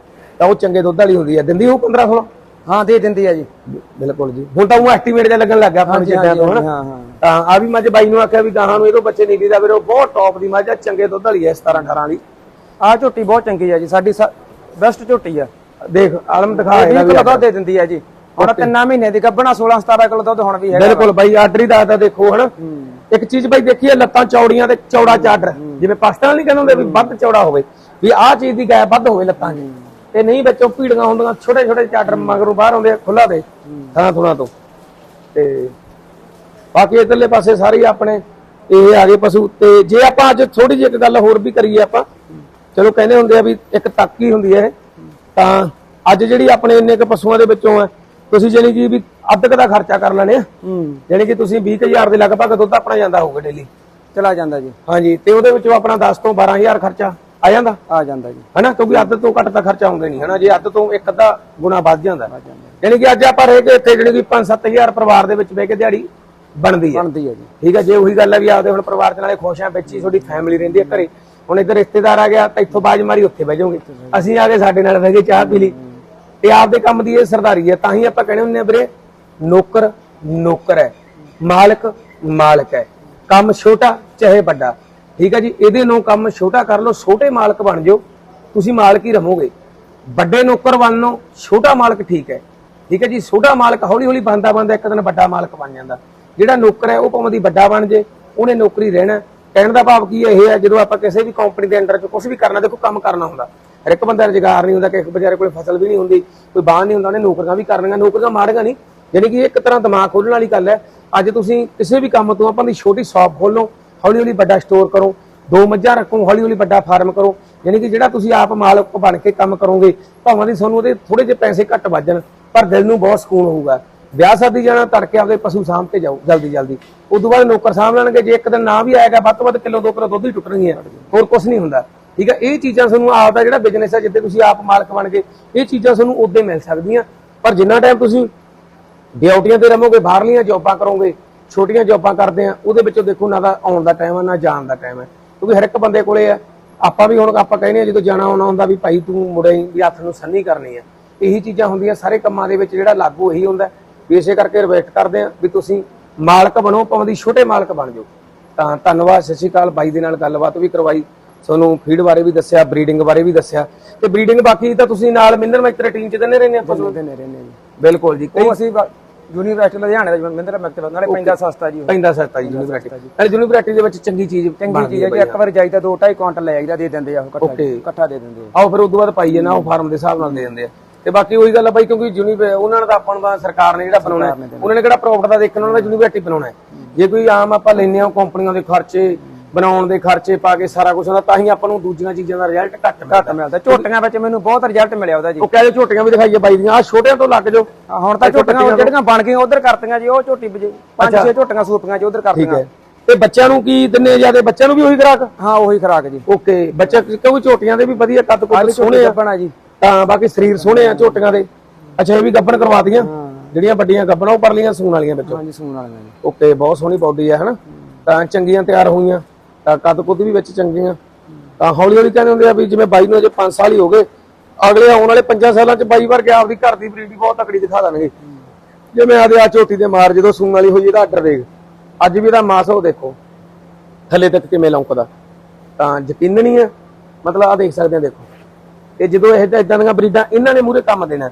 ਤਾਂ ਉਹ ਚੰਗੇ ਦੁੱਧ ਵਾਲੀ ਹੁੰਦੀ ਹੈ। ਦਿੰਦੀ ਉਹ 15 16 ਹਾਂ ਦੇ ਦਿੰਦੀ ਆ ਜੀ। ਬਿਲਕੁਲ ਜੀ। ਹੁਣ ਤਾਂ ਉਹ ਐਸਟੀਮੇਟ ਜਿਹਾ ਲੱਗਣ ਲੱਗ ਨੂੰ ਜਿੱਦਾਂ ਤੋਂ ਹਨਾ? ਹਾਂ ਆ ਵੀ ਮੱਝ ਬਾਈ ਨੂੰ ਆਖਿਆ ਵੀ ਗਾਹਾਂ ਨੂੰ ਇਹਦੋਂ ਬੱਚੇ ਨਹੀਂ ਦੀਦਾ ਵੀਰੇ ਉਹ ਬਹੁਤ ਟੌਪ ਦੀ ਮੱਝ ਆ ਚੰਗੇ ਦੁੱਧ ਵਾਲੀ ਐ 17 18 ਦੀ। ਆ ਝੋਟੀ ਬਹੁਤ ਚੰਗੀ ਆ ਜੀ ਸਾਡੀ ਬੈਸਟ ਝੋਟੀ ਆ। ਦੇਖ ਆਲਮ ਦਿਖਾ ਇਹ ਇਹਦਾ 20 ਵੀ ਦੁੱਧ ਦੇ ਦਿੰਦੀ ਆ ਜੀ। ਹੁਣ ਤਿੰਨਾਂ ਮਹੀਨੇ ਦੀ ਗੱਭਣਾ 16 17 ਕਿਲੋ ਦੁੱਧ ਹੁਣ ਵੀ ਹੈਗਾ। ਬਿਲਕੁਲ ਬਾਈ ਆਰਡਰ ਹੀ ਦੱਸਦਾ ਦੇਖੋ ਹਨਾ? ਇੱਕ ਚੀਜ਼ ਬਾਈ ਦੇਖੀਏ ਲੱਤਾਂ ਚੌੜੀਆਂ ਤੇ ਚੌੜਾ ਚਾਡਰ। ਜਿਵੇਂ ਪਾਕਿਸਤਾਨ ਨਹੀਂ ਕਹਿੰਦੇ ਹੁੰਦੇ ਵੀ ਵੱਧ ਚੌੜਾ ਹੋਵੇ ਵੀ ਆਹ ਚੀਜ਼ ਦੀ ਗੈਪ ਵੱਧ ਹੋਵੇ ਲੱਤਾਂ 'ਚ। ਤੇ ਨਹੀਂ ਵਿੱਚੋਂ ਭੀੜੀਆਂ ਹੁੰਦੀਆਂ ਛੋਟੇ ਛੋਟੇ ਚਾਡਰ ਮਗਰੋਂ ਬਾਹਰ ਆਉਂਦੇ ਖੁੱਲਾ ਦੇ ਥਾਂ ਥੁਣਾ ਤੋਂ। ਤੇ ਬਾਕੀ ਇਧਰਲੇ ਪਾਸੇ ਸਾਰੇ ਆਪਣੇ ਇਹ ਆ ਗਏ ਪਸ਼ੂ। ਤੇ ਜੇ ਆਪਾਂ ਅੱਜ ਥੋੜੀ ਜਿਹੀ ਇੱਕ ਗੱਲ ਹੋਰ ਵੀ ਕਰੀਏ ਆਪਾਂ ਚਲੋ ਕਹਿੰਦੇ ਹੁੰਦੇ ਆ ਵੀ ਇੱਕ ਤੱਕ ਹੀ ਹੁੰਦੀ ਹੈ। ਤਾਂ ਅੱਜ ਜਿਹੜੀ ਆਪਣੇ ਇੰਨੇ ਕ ਪਸ਼ੂਆਂ ਦੇ ਵਿੱਚੋਂ ਆ ਤੁਸੀਂ ਜਾਨੀ ਕਿ ਵੀ ਅੱਧ ਕੁ ਦਾ ਖਰਚਾ ਕਰ ਲੈਣੇ ਆ। ਜਾਨੀ ਕਿ ਤੁਸੀਂ 20000 ਦੇ ਲਗਭਗ ਦੁੱਧ ਆਪਣਾ ਜਾਂਦਾ ਹੋਊਗਾ ਡੇਲੀ ਚਲਾ ਜਾਂਦਾ ਜੀ। ਹਾਂਜੀ ਤੇ ਉਹਦੇ ਵਿੱਚੋਂ ਆਪਣਾ 10 ਤੋਂ 12000 ਖਰਚਾ। ਆ ਜਾਂਦਾ? ਆ ਜਾਂਦਾ ਜੀ। ਹਨਾ? ਕਿਉਂਕਿ ਅੱਧ ਤੋਂ ਘੱਟ ਤਾਂ ਖਰਚਾ ਆਉਂਦਾ ਨਹੀਂ ਹਨਾ? ਜੇ ਅੱਧ ਤੋਂ ਇੱਕ ਅੱਧਾ ਗੁਣਾ ਵੱਧ ਜਾਂਦਾ। ਯਾਨੀ ਕਿ ਅੱਜ ਆਪਾਂ ਰਹਿ ਕੇ ਇੱਥੇ ਜਿਹੜੀ ਕਿ 5-7000 ਪਰਿਵਾਰ ਦੇ ਵਿੱਚ ਬਹਿ ਕੇ ਦਿਹਾੜੀ ਬਣਦੀ ਹੈ। ਬਣਦੀ ਆ ਜੀ। ਠੀਕ ਹੈ? ਜੇ ਉਹੀ ਗੱਲ ਹੈ ਵੀ ਆਪਦੇ ਹੁਣ ਪਰਿਵਾਰ ਚ ਨਾਲੇ ਖੁਸ਼ ਆ ਵਿੱਚ ਹੀ ਤੁਹਾਡੀ ਫੈਮਿਲੀ ਰਹਿੰਦੀ ਹੈ ਘਰੇ। ਹੁਣ ਇੱਧਰ ਰਿਸ਼ਤੇਦਾਰ ਆ ਗਿਆ ਤਾਂ ਇੱਥੋਂ ਬਾਜ ਮਾਰੀ ਉੱਥੇ ਬਹਿ ਜਾਓਗੇ। ਅਸੀਂ ਆ ਕੇ ਸਾਡੇ ਨਾਲ ਬਹਿ ਕੇ ਚਾਹ ਪੀ ਲਈ। ਤੇ ਆਪਦੇ ਕੰਮ ਦੀ ਇਹ ਸਰਦਾਰੀ ਹੈ ਤਾਂ ਹੀ ਆਪਾਂ ਕਹਿੰਦੇ ਹੁੰਦੇ ਆ ਵੀਰੇ ਨੌਕਰ ਨੌਕਰ ਹੈ ਮਾਲਕ ਮਾਲਕ ਹੈ। ਕੰਮ ਛੋਟਾ ਚਾਹੇ ਵੱਡਾ। ਠੀਕ ਹੈ ਜੀ? ਇਹਦੇ ਨੂੰ ਕੰਮ ਛੋਟਾ ਕਰ ਲਓ, ਛੋਟੇ ਮਾਲਕ ਬਣ ਜਾਓ। ਤੁਸੀਂ ਮਾਲਕ ਹੀ ਰਹੋਗੇ। ਵੱਡੇ ਨੌਕਰ ਬਣ ਲਓ ਛੋਟਾ ਮਾਲਕ ਠੀਕ ਹੈ। ਠੀਕ ਹੈ ਜੀ? ਛੋਟਾ ਮਾਲਕ ਹੌਲੀ ਹੌਲੀ ਬਣਦਾ ਬਣਦਾ, ਇੱਕ ਦਿਨ ਵੱਡਾ ਮਾਲਕ ਬਣ ਜਾਂਦਾ। ਜਿਹੜਾ ਨੌਕਰ ਹੈ, ਉਹ ਭਾਵੇਂ ਦੀ ਵੱਡਾ ਬਣ ਜੇ, ਉਹਨੇ ਨੌਕਰੀ ਰਹਿਣਾ। ਕਹਿਣ ਦਾ ਭਾਵ ਕੀ ਇਹ ਹੈ, ਜਦੋਂ ਆਪਾਂ ਕਿਸੇ ਵੀ ਕੰਪਨੀ ਦੇ ਅੰਡਰ ਚ ਕੁਝ ਵੀ ਕਰਨਾ, ਦੇਖੋ ਕੰਮ ਕਰਨਾ ਹੁੰਦਾ। ਹਰ ਇੱਕ ਬੰਦਾ ਰੁਜ਼ਗਾਰ ਨਹੀਂ ਹੁੰਦਾ, ਕਿਸੇ ਇੱਕ ਵਿਚਾਰੇ ਕੋਲ ਫਸਲ ਵੀ ਨਹੀਂ ਹੁੰਦੀ, ਕੋਈ ਬਾਹਰ ਨਹੀਂ ਹੁੰਦਾ, ਉਹਨੇ ਨੌਕਰੀਆਂ ਵੀ ਕਰਨੀਆਂ, ਨੌਕਰੀਆਂ ਮਾੜੀਆਂ ਨਹੀਂ। ਯਾਨੀ ਕਿ ਇਹ ਇੱਕ ਤਰ੍ਹਾਂ ਦਿਮਾਗ ਖੋਲਣ ਵਾਲੀ ਗੱਲ ਹੈ। ਅੱਜ ਤੁਸੀਂ ਕਿਸੇ ਵੀ ਕੰਮ ਤੋਂ ਆਪਾਂ ਦੀ ਛੋਟੀ ਸ਼ਾਪ ਖੋਲੋ ਹੌਲੀ ਹੌਲੀ ਵੱਡਾ ਸਟੋਰ ਕਰੋ, ਦੋ ਮੱਝਾਂ ਰੱਖੋ ਹੌਲੀ ਹੌਲੀ ਵੱਡਾ ਫਾਰਮ ਕਰੋ, ਯਾਨੀ ਕਿ ਜਿਹੜਾ ਤੁਸੀਂ ਆਪ ਮਾਲਕ ਬਣ ਕੇ ਕੰਮ ਕਰੋਗੇ, ਭਾਵੇਂ ਦੀ ਤੁਹਾਨੂੰ ਉਹਦੇ ਥੋੜੇ ਜਿਹੇ ਪੈਸੇ ਘੱਟ ਵੱਜਣ ਪਰ ਦਿਲ ਨੂੰ ਬਹੁਤ ਸਕੂਨ ਹੋਊਗਾ। ਵਿਆਹ ਸ਼ਾਦੀ ਜਾਣਾ, ਤੜਕੇ ਆਪਦੇ ਪਸ਼ੂ ਸਾਂਭ ਕੇ ਜਾਓ ਜਲਦੀ ਜਲਦੀ ਉਦੋਂ ਬਾਅਦ ਨੌਕਰ ਸਾਂਭ ਲੈਣਗੇ, ਜੇ ਇੱਕ ਦਿਨ ਨਾ ਵੀ ਆਏਗਾ, ਵੱਧ ਤੋਂ ਵੱਧ ਕਿਲੋ 2 ਕਿਲੋ ਦੁੱਧ ਹੀ ਟੁੱਟਣਗੀਆਂ ਹੋਰ ਕੁਝ ਨਹੀਂ ਹੁੰਦਾ। ਠੀਕ ਹੈ, ਇਹ ਚੀਜ਼ਾਂ ਤੁਹਾਨੂੰ ਆਪ ਦਾ ਜਿਹੜਾ ਬਿਜ਼ਨਸ ਹੈ ਜਿੱਦੇ ਤੁਸੀਂ ਆਪ ਮਾਲਕ ਬਣ ਗਏ ਇਹ ਚੀਜ਼ਾਂ ਤੁਹਾਨੂੰ ਉਦੋਂ ਮਿਲ ਸਕਦੀਆਂ। ਪਰ ਜਿੰਨਾ ਟਾਈਮ ਤੁਸੀਂ ਡਿਊਟੀਆਂ ਤੇ ਰਹੋਗੇ, ਬਾਹਰਲੀਆਂ ਜੌਬਾਂ ਕਰੋਗੇ ਛੋਟੀਆਂ ਜੌਬਾਂ ਕਰਦੇ ਆ ਉਹਦੇ ਵਿੱਚੋਂ ਦੇਖੋ ਨਾ ਤਾਂ ਆਉਣ ਦਾ ਟਾਈਮ ਹੈ ਨਾ ਜਾਣ ਦਾ ਟਾਈਮ ਹੈ ਕਿਉਂਕਿ ਹਰ ਇੱਕ ਬੰਦੇ ਕੋਲੇ ਆ ਆਪਾਂ ਵੀ ਹੁਣ ਆਪਾਂ ਕਹਿੰਦੇ ਆ ਜਦੋਂ ਜਾਣਾ ਆਉਣਾ ਹੁੰਦਾ ਵੀ ਭਾਈ ਤੂੰ ਮੁੜੇ ਵੀ ਹੱਥ ਨੂੰ ਸੰਨੀ ਕਰਨੀ ਆ। ਇਹੀ ਚੀਜ਼ਾਂ ਹੁੰਦੀਆਂ ਸਾਰੇ ਕੰਮਾਂ ਦੇ ਵਿੱਚ ਜਿਹੜਾ ਲਾਗੂ ਇਹੀ ਹੁੰਦਾ। ਵੀ ਇਸੇ ਕਰਕੇ ਰਿਕਵੈਸਟ ਕਰਦੇ ਆ ਵੀ ਤੁਸੀਂ ਮਾਲਕ ਬਣੋ ਭਾਵੇਂ ਦੀ ਛੋਟੇ ਮਾਲਕ ਬਣ ਜਾਓ। ਤਾਂ ਧੰਨਵਾਦ ਸਤਿ ਸ਼੍ਰੀ ਅਕਾਲ ਬਾਈ ਦੇ ਨਾਲ ਗੱਲਬਾਤ ਵੀ ਕਰਵਾਈ। ਤੁਹਾਨੂੰ ਫੀਡ ਬਾਰੇ ਵੀ ਦੱਸਿਆ ਬਰੀਡਿੰਗ ਬਾਰੇ ਵੀ ਦੱਸਿਆ। ਤੇ ਬਰੀਡਿੰਗ ਬਾਕੀ ਤਾਂ ਤੁਸੀਂ ਨਾਲ ਮਿੰਦਰ ਮੈਕਟਰ ਟੀਮ ਚ ਦਿੰਦੇ ਰਹਿੰਦੇ ਆ ਪਸ਼ੂ ਦੇ ਨੇ ਰਹਿੰਦੇ ਬਿਲਕੁਲ ਜੀ ਕੋਈ ਅਸੀਂ ਯੂਨੀਵਰਸਿਟੀ ਲੁਧਿਆਣੇ ਦਾ ਮਹਿੰਦਰ ਮਕਤਬ ਨਾਲੇ ਪੈਂਦਾ ਸਸਤਾ ਜੀ। ਪੈਂਦਾ ਸਸਤਾ ਜੀ ਯੂਨੀਵਰਸਿਟੀ ਨਾਲੇ ਯੂਨੀਵਰਸਿਟੀ ਦੇ ਵਿੱਚ ਚੰਗੀ ਚੀਜ਼ ਚੰਗੀ ਚੀਜ਼ ਹੈ ਜੀ ਇੱਕ ਵਾਰ ਜਾਈਦਾ 2.5 ਕੁਇੰਟਲ ਲੈ ਆਈਦਾ ਦੇ ਦਿੰਦੇ ਆ ਉਹ ਇਕੱਠਾ ਦੇ ਦਿੰਦੇ ਆ। ਆਓ ਫਿਰ ਉਦੋਂ ਬਾਅਦ ਪਾਈਏ ਨਾ ਉਹ ਫਾਰਮ ਦੇ ਹਿਸਾਬ ਨਾਲ ਦੇ ਦਿੰਦੇ ਆ। ਤੇ ਬਾਕੀ ਉਹੀ ਗੱਲ ਆ ਬਾਈ ਕਿਉਂਕਿ ਯੂਨੀ ਉਹਨਾਂ ਨੇ ਤਾਂ ਆਪਾਂ ਨੂੰ ਤਾਂ ਸਰਕਾਰ ਨੇ ਜਿਹੜਾ ਬਣਾਉਣਾ ਉਹਨਾਂ ਨੇ ਕਿਹੜਾ ਪ੍ਰੋਫਿਟ ਦਾ ਦੇਖਣਾ ਉਹਨਾਂ ਦਾ ਯੂਨੀਵਰਸਿਟੀ ਬਣਾਉਣਾ। ਜੇ ਕੋਈ ਆਮ ਆਪਾਂ ਲੈਨੇ ਆ ਕੰਪਨੀਆਂ ਦੇ ਖਰਚੇ ਬਣਾਉਣ ਦੇ ਖਰਚੇ ਪਾ ਕੇ ਸਾਰਾ ਕੁਝ ਹੁੰਦਾ ਤਾਂ ਹੀ ਆਪਾਂ ਨੂੰ ਦੂਜੀਆਂ ਚੀਜ਼ਾਂ ਦਾ ਰਿਜ਼ਲਟ ਘੱਟ ਘੱਟ ਮਿਲਦਾ। ਝੋਟੀਆਂ ਵਿੱਚ ਮੈਨੂੰ ਬਹੁਤ ਰਿਜ਼ਲਟ ਮਿਲਿਆ ਉਹਦਾ ਜੀ। ਉਹ ਕਹਿੰਦੇ ਝੋਟੀਆਂ ਵੀ ਦਿਖਾਈਏ ਬਾਈ ਦੀਆਂ ਆ ਛੋਟਿਆਂ ਤੋਂ ਲੱਗ ਹਾਂ, ਹੁਣ ਤਾਂ ਝੋਟੀਆਂ ਜਿਹੜੀਆਂ ਬਣ ਗਈਆਂ ਉਧਰ ਕਰਤੀਆਂ ਜੀ ਉਹ ਝੋਟੀ ਪੰਜ ਛੇ ਝੋਟੀਆਂ ਸੂਪੀਆਂ ਜੀ ਉਧਰ ਕਰਤੀਆਂ। ਤੇ ਬੱਚਿਆਂ ਨੂੰ ਕੀ ਦਿੰਨੇ ਜਿਆਦੇ ਬੱਚਿਆਂ ਨੂੰ ਵੀ ਉਹੀ ਖਰਾਕ? ਹਾਂ ਉਹੀ ਖਰਾਕ ਜੀ। ਓਕੇ ਬੱਚਾ ਕਿਉਂਕਿ ਝੋਟੀਆਂ ਦੇ ਵੀ ਵਧੀਆ ਕੱਦ ਕੁੱਦ ਸੋਹਣੇ ਆ। ਬਣਾ ਜੀ। ਤਾਂ ਬਾਕੀ ਸਰੀਰ ਸੋਹਣੇ ਆ ਝੋਟੀਆਂ ਦੇ। ਅੱਛਾ ਇਹ ਵੀ ਗੱਬਣ ਕਰਵਾਤੀਆਂ ਜਿਹੜੀਆਂ ਵੱਡੀਆਂ ਗੱਬਣਾ ਉਹ ਪਰਲੀਆਂ ਸੂਣ ਵਾਲੀਆਂ ਵਿੱਚੋਂ। ਹਾਂਜੀ ਸੂਣ ਵਾਲੀਆਂ ਜੀ ਓਕੇ ਬਹੁਤ ਸੋਹਣੀ ਬੋਡੀ ਆ ਹਨਾ? ਤਾਂ ਚੰਗੀਆਂ ਤਿਆਰ ਹੋਈਆਂ। ਤਾਂ ਕੱਦ ਕੁੱਦ ਵੀ ਵਿੱਚ ਚੰਗੀਆਂ ਤਾਂ ਹੌਲੀ ਹੌਲੀ ਕਹਿੰਦੇ ਹੁੰਦੇ ਆ ਵੀ ਜਿਵੇਂ ਬਾਈ ਨੂੰ ਅਜੇ 5 ਸਾਲ ਹੀ ਹੋ ਗਏ, ਅਗਲੇ ਆਉਣ ਵਾਲੇ 5 ਸਾਲਾਂ ਚ ਬਾਈ ਵਰਗੇ ਆਪਦੀ ਘਰ ਦੀ ਬਰੀਡ ਬਹੁਤ ਤਕੜੀ ਦਿਖਾ ਦੇਣਗੇ। ਜਿਵੇਂ ਆਦੇ ਆ ਝੋਟੀ ਦੇ ਮਾਰ ਜਦੋਂ ਸੂਣ ਵਾਲੀ ਹੋਈ, ਇਹਦਾ ਆਰਡਰ ਦੇਖ। ਅੱਜ ਵੀ ਇਹਦਾ ਮਾਸ ਉਹ ਦੇਖੋ। ਥੱਲੇ ਤੱਕ ਕਿਵੇਂ ਲੌਂਕਦਾ। ਤਾਂ ਯਕੀਨ ਨਹੀਂ ਆ। ਮਤਲਬ ਆ ਦੇਖ ਸਕਦੇ ਆ, ਦੇਖੋ। ਤੇ ਜਦੋਂ ਇਹ ਇਦਾਂ ਦੀਆਂ ਬਰੀਡਾਂ ਇਹਨਾਂ ਨੇ ਮੂਰੇ ਕੰਮ ਦੇਣਾ।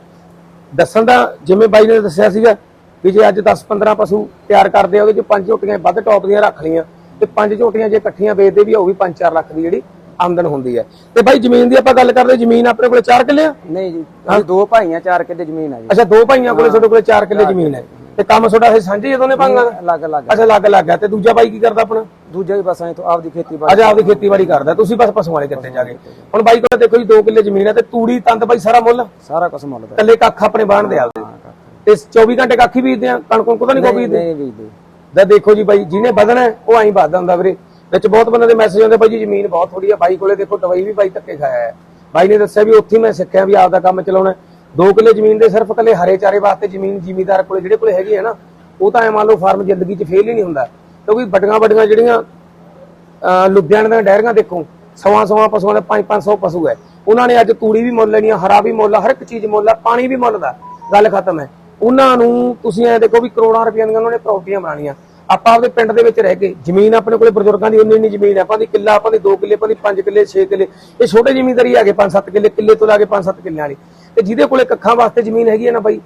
ਦੱਸਣ ਦਾ ਜਿਵੇਂ ਬਾਈ ਨੇ ਦੱਸਿਆ ਸੀਗਾ ਵੀ ਜੇ ਅੱਜ 10 15 ਪਸ਼ੂ ਤਿਆਰ ਕਰਦੇ ਆ, ਉਹਦੇ ਚ ਪੰਜ ਝੋਟੀਆਂ ਵੱਧ ਟੌਪ ਦੀਆਂ ਰੱਖ ਲਈਆਂ। ਤੇ ਪੰਜ ਝੋਟੀਆਂ ਜੇ ਇਕੱਠੀਆਂ ਵੇਚਦੇ ਵੀ ਉਹ ਵੀ 5-4 ਲੱਖ ਦੀ ਜਿਹੜੀ ਆਮਦਨ ਹੁੰਦੀ ਹੈ। ਤੇ ਬਾਈ ਜ਼ਮੀਨ ਦੀ ਆਪਾਂ ਗੱਲ ਕਰਦੇ ਜ਼ਮੀਨ ਆਪਣੇ ਕੋਲੇ 4 ਕਿੱਲੇ ਆ? ਨਹੀਂ ਜੀ ਅਸੀਂ ਦੋ ਭਾਈਆਂ ਚਾਰ ਕਿੱਲੇ ਜ਼ਮੀਨ ਆ ਜੀ। ਅੱਛਾ ਦੋ ਭਾਈਆਂ ਕੋਲੇ ਤੁਹਾਡੇ ਕੋਲੇ 4 ਕਿੱਲੇ ਜ਼ਮੀਨ ਹੈ। ਤੇ ਕੰਮ ਤੁਹਾਡਾ ਇਹ ਸਾਂਝੇ ਜਦੋਂ ਨੇ ਭਾਂਗਾ ਅਲੱਗ ਅਲੱਗ। ਅੱਛਾ ਲੱਗ ਲੱਗ ਗਿਆ ਤੇ ਦੂਜਾ ਬਾਈ ਕੀ ਕਰਦਾ ਆਪਣਾ? ਦੂਜਾ ਵੀ ਬਸ ਐਂ ਤੋਂ ਆਪਦੀ ਖੇਤੀਬਾੜੀ ਅੱਛਾ ਆਪਦੀ ਖੇਤੀਬਾੜੀ ਕਰਦਾ। ਤੁਸੀਂ ਬਸ ਪਸ਼ੂਆਂ ਵਾਲੇ ਕਿੱਤੇ ਜਾ ਕੇ। ਹੁਣ ਬਾਈ ਕੋਲੇ ਦੇਖੋ ਜੀ 2 ਕਿੱਲੇ ਜ਼ਮੀਨ ਹੈ ਤੇ ਤੂੜੀ ਤੰਦ ਬਾਈ ਸਾਰਾ ਮੁੱਲ? ਸਾਰਾ ਕੁਝ ਮੁੱਲ ਕੱਲੇ ਕੱਖ ਆਪਣੇ ਬਾਣ ਦੇ ਆਪਦੇ। ਤੇ 24 ਘੰਟੇ ਕੱਖ ਹੀ ਬੀਜਦੇ ਆ? ਕਣਕ ਕੋ ਤਾਂ ਨਹੀਂ ਕੋਈ ਬੀਜਦੇ? ਨਹੀਂ ਬੀਜਦੇ। ਦਾ ਦੇਖੋ ਜੀ ਬਾਈ, ਜਿਹਨੇ ਵਧਣਾ ਉਹ ਐਂ ਵੱਧਦਾ ਹੁੰਦਾ ਵੀਰੇ। ਵਿੱਚ ਬਹੁਤ ਬੰਦੇ ਦੇ ਮੈਸੇਜ ਆਉਂਦੇ, ਬਾਈ ਜੀ ਜ਼ਮੀਨ ਬਹੁਤ ਥੋੜੀ ਆ, ਬਾਈ ਕੋਲੇ ਦੇਖੋ ਦਵਾਈ ਵੀ ਬਾਈ ਧੱਕੇ ਖਾਇਆ ਹੈ। ਬਾਈ ਨੇ ਦੱਸਿਆ ਵੀ ਉੱਥੇ ਮੈਂ ਸਿੱਖਿਆ ਵੀ ਆਪਦਾ ਕੰਮ ਚਲਾਉਣਾ ਦੋ ਕਿੱਲੇ ਜ਼ਮੀਨ ਦੇ ਸਿਰਫ ਕੱਲੇ ਹਰੇ ਚਾਰੇ ਵਾਸਤੇ ਜ਼ਮੀਨ ਜ਼ਿਮੀਦਾਰ ਕੋਲੇ, ਜਿਹੜੇ ਕੋਲੇ ਹੈਗੀ ਹੈ ਨਾ, ਉਹ ਤਾਂ ਐ ਮੰਨ ਲਓ ਫਾਰਮ ਜ਼ਿੰਦਗੀ 'ਚ ਫੇਲ ਹੀ ਨਹੀਂ ਹੁੰਦਾ। ਕਿਉਂਕਿ ਵੱਡੀਆਂ ਵੱਡੀਆਂ ਜਿਹੜੀਆਂ, ਅਹ, ਲੁਧਿਆਣੇ ਦੀਆਂ ਡੈਰੀਆਂ ਦੇਖੋ, ਸਵਾ ਸਵਾ ਪਸ਼ੂਆਂ ਦੇ 5-500 ਪਸ਼ੂ ਹੈ। ਉਹਨਾਂ ਨੇ ਅੱਜ ਤੂੜੀ ਵੀ ਮੁੱਲ ਲੈਣੀ ਆ, ਹਰਾ ਵੀ ਮੁੱਲ ਹਰ ਇੱਕ ਚੀਜ਼ ਮੁੱਲ ਆ, ਪਾਣੀ ਵੀ ਮੁੱਲ ਦਾ। ਗੱਲ ਖਤਮ ਹੈ। ਉਹਨਾਂ ਨੂੰ ਤੁਸੀਂ ਐ ਦੇਖੋ ਵੀ ਕਰੋੜਾਂ ਰੁਪਈਆ ਦੀਆਂ ਉਹਨਾਂ ਨੇ ਪ੍ਰਾਪਰਟੀਆਂ ਬਣਾਉਣੀਆਂ। ਆਪਾਂ ਆਪਦੇ ਪਿੰਡ ਦੇ ਵਿੱਚ ਰਹਿ ਕੇ ਜ਼ਮੀਨ ਆਪਣੇ ਕੋਲੇ ਬਜ਼ੁਰਗਾਂ ਦੀ ਉਨੀ ਉਨੀ ਜ਼ਮੀਨ ਆਪਾਂ ਦੀ ਕਿੱਲਾ ਆਪਾਂ ਦੀ 2 ਕਿੱਲੇ ਆਪਾਂ ਦੀ 5 ਕਿੱਲੇ 6 ਕਿੱਲੇ ਇਹ ਛੋਟੇ ਜ਼ਮੀਨਦਾਰੀ ਹੈਗੇ 5-7 ਕਿੱਲੇ ਕਿੱਲੇ ਤੋਂ ਲਾ ਕੇ 5-7 ਕਿੱਲਿਆਂ ਵਾਲੀ। ਤੇ ਜਿਹਦੇ ਕੋਲੇ ਕੱਖਾਂ ਵਾਸਤੇ ਜ਼ਮੀਨ ਹੈਗੀ ਹੈ ਨਾ ਬਾਈ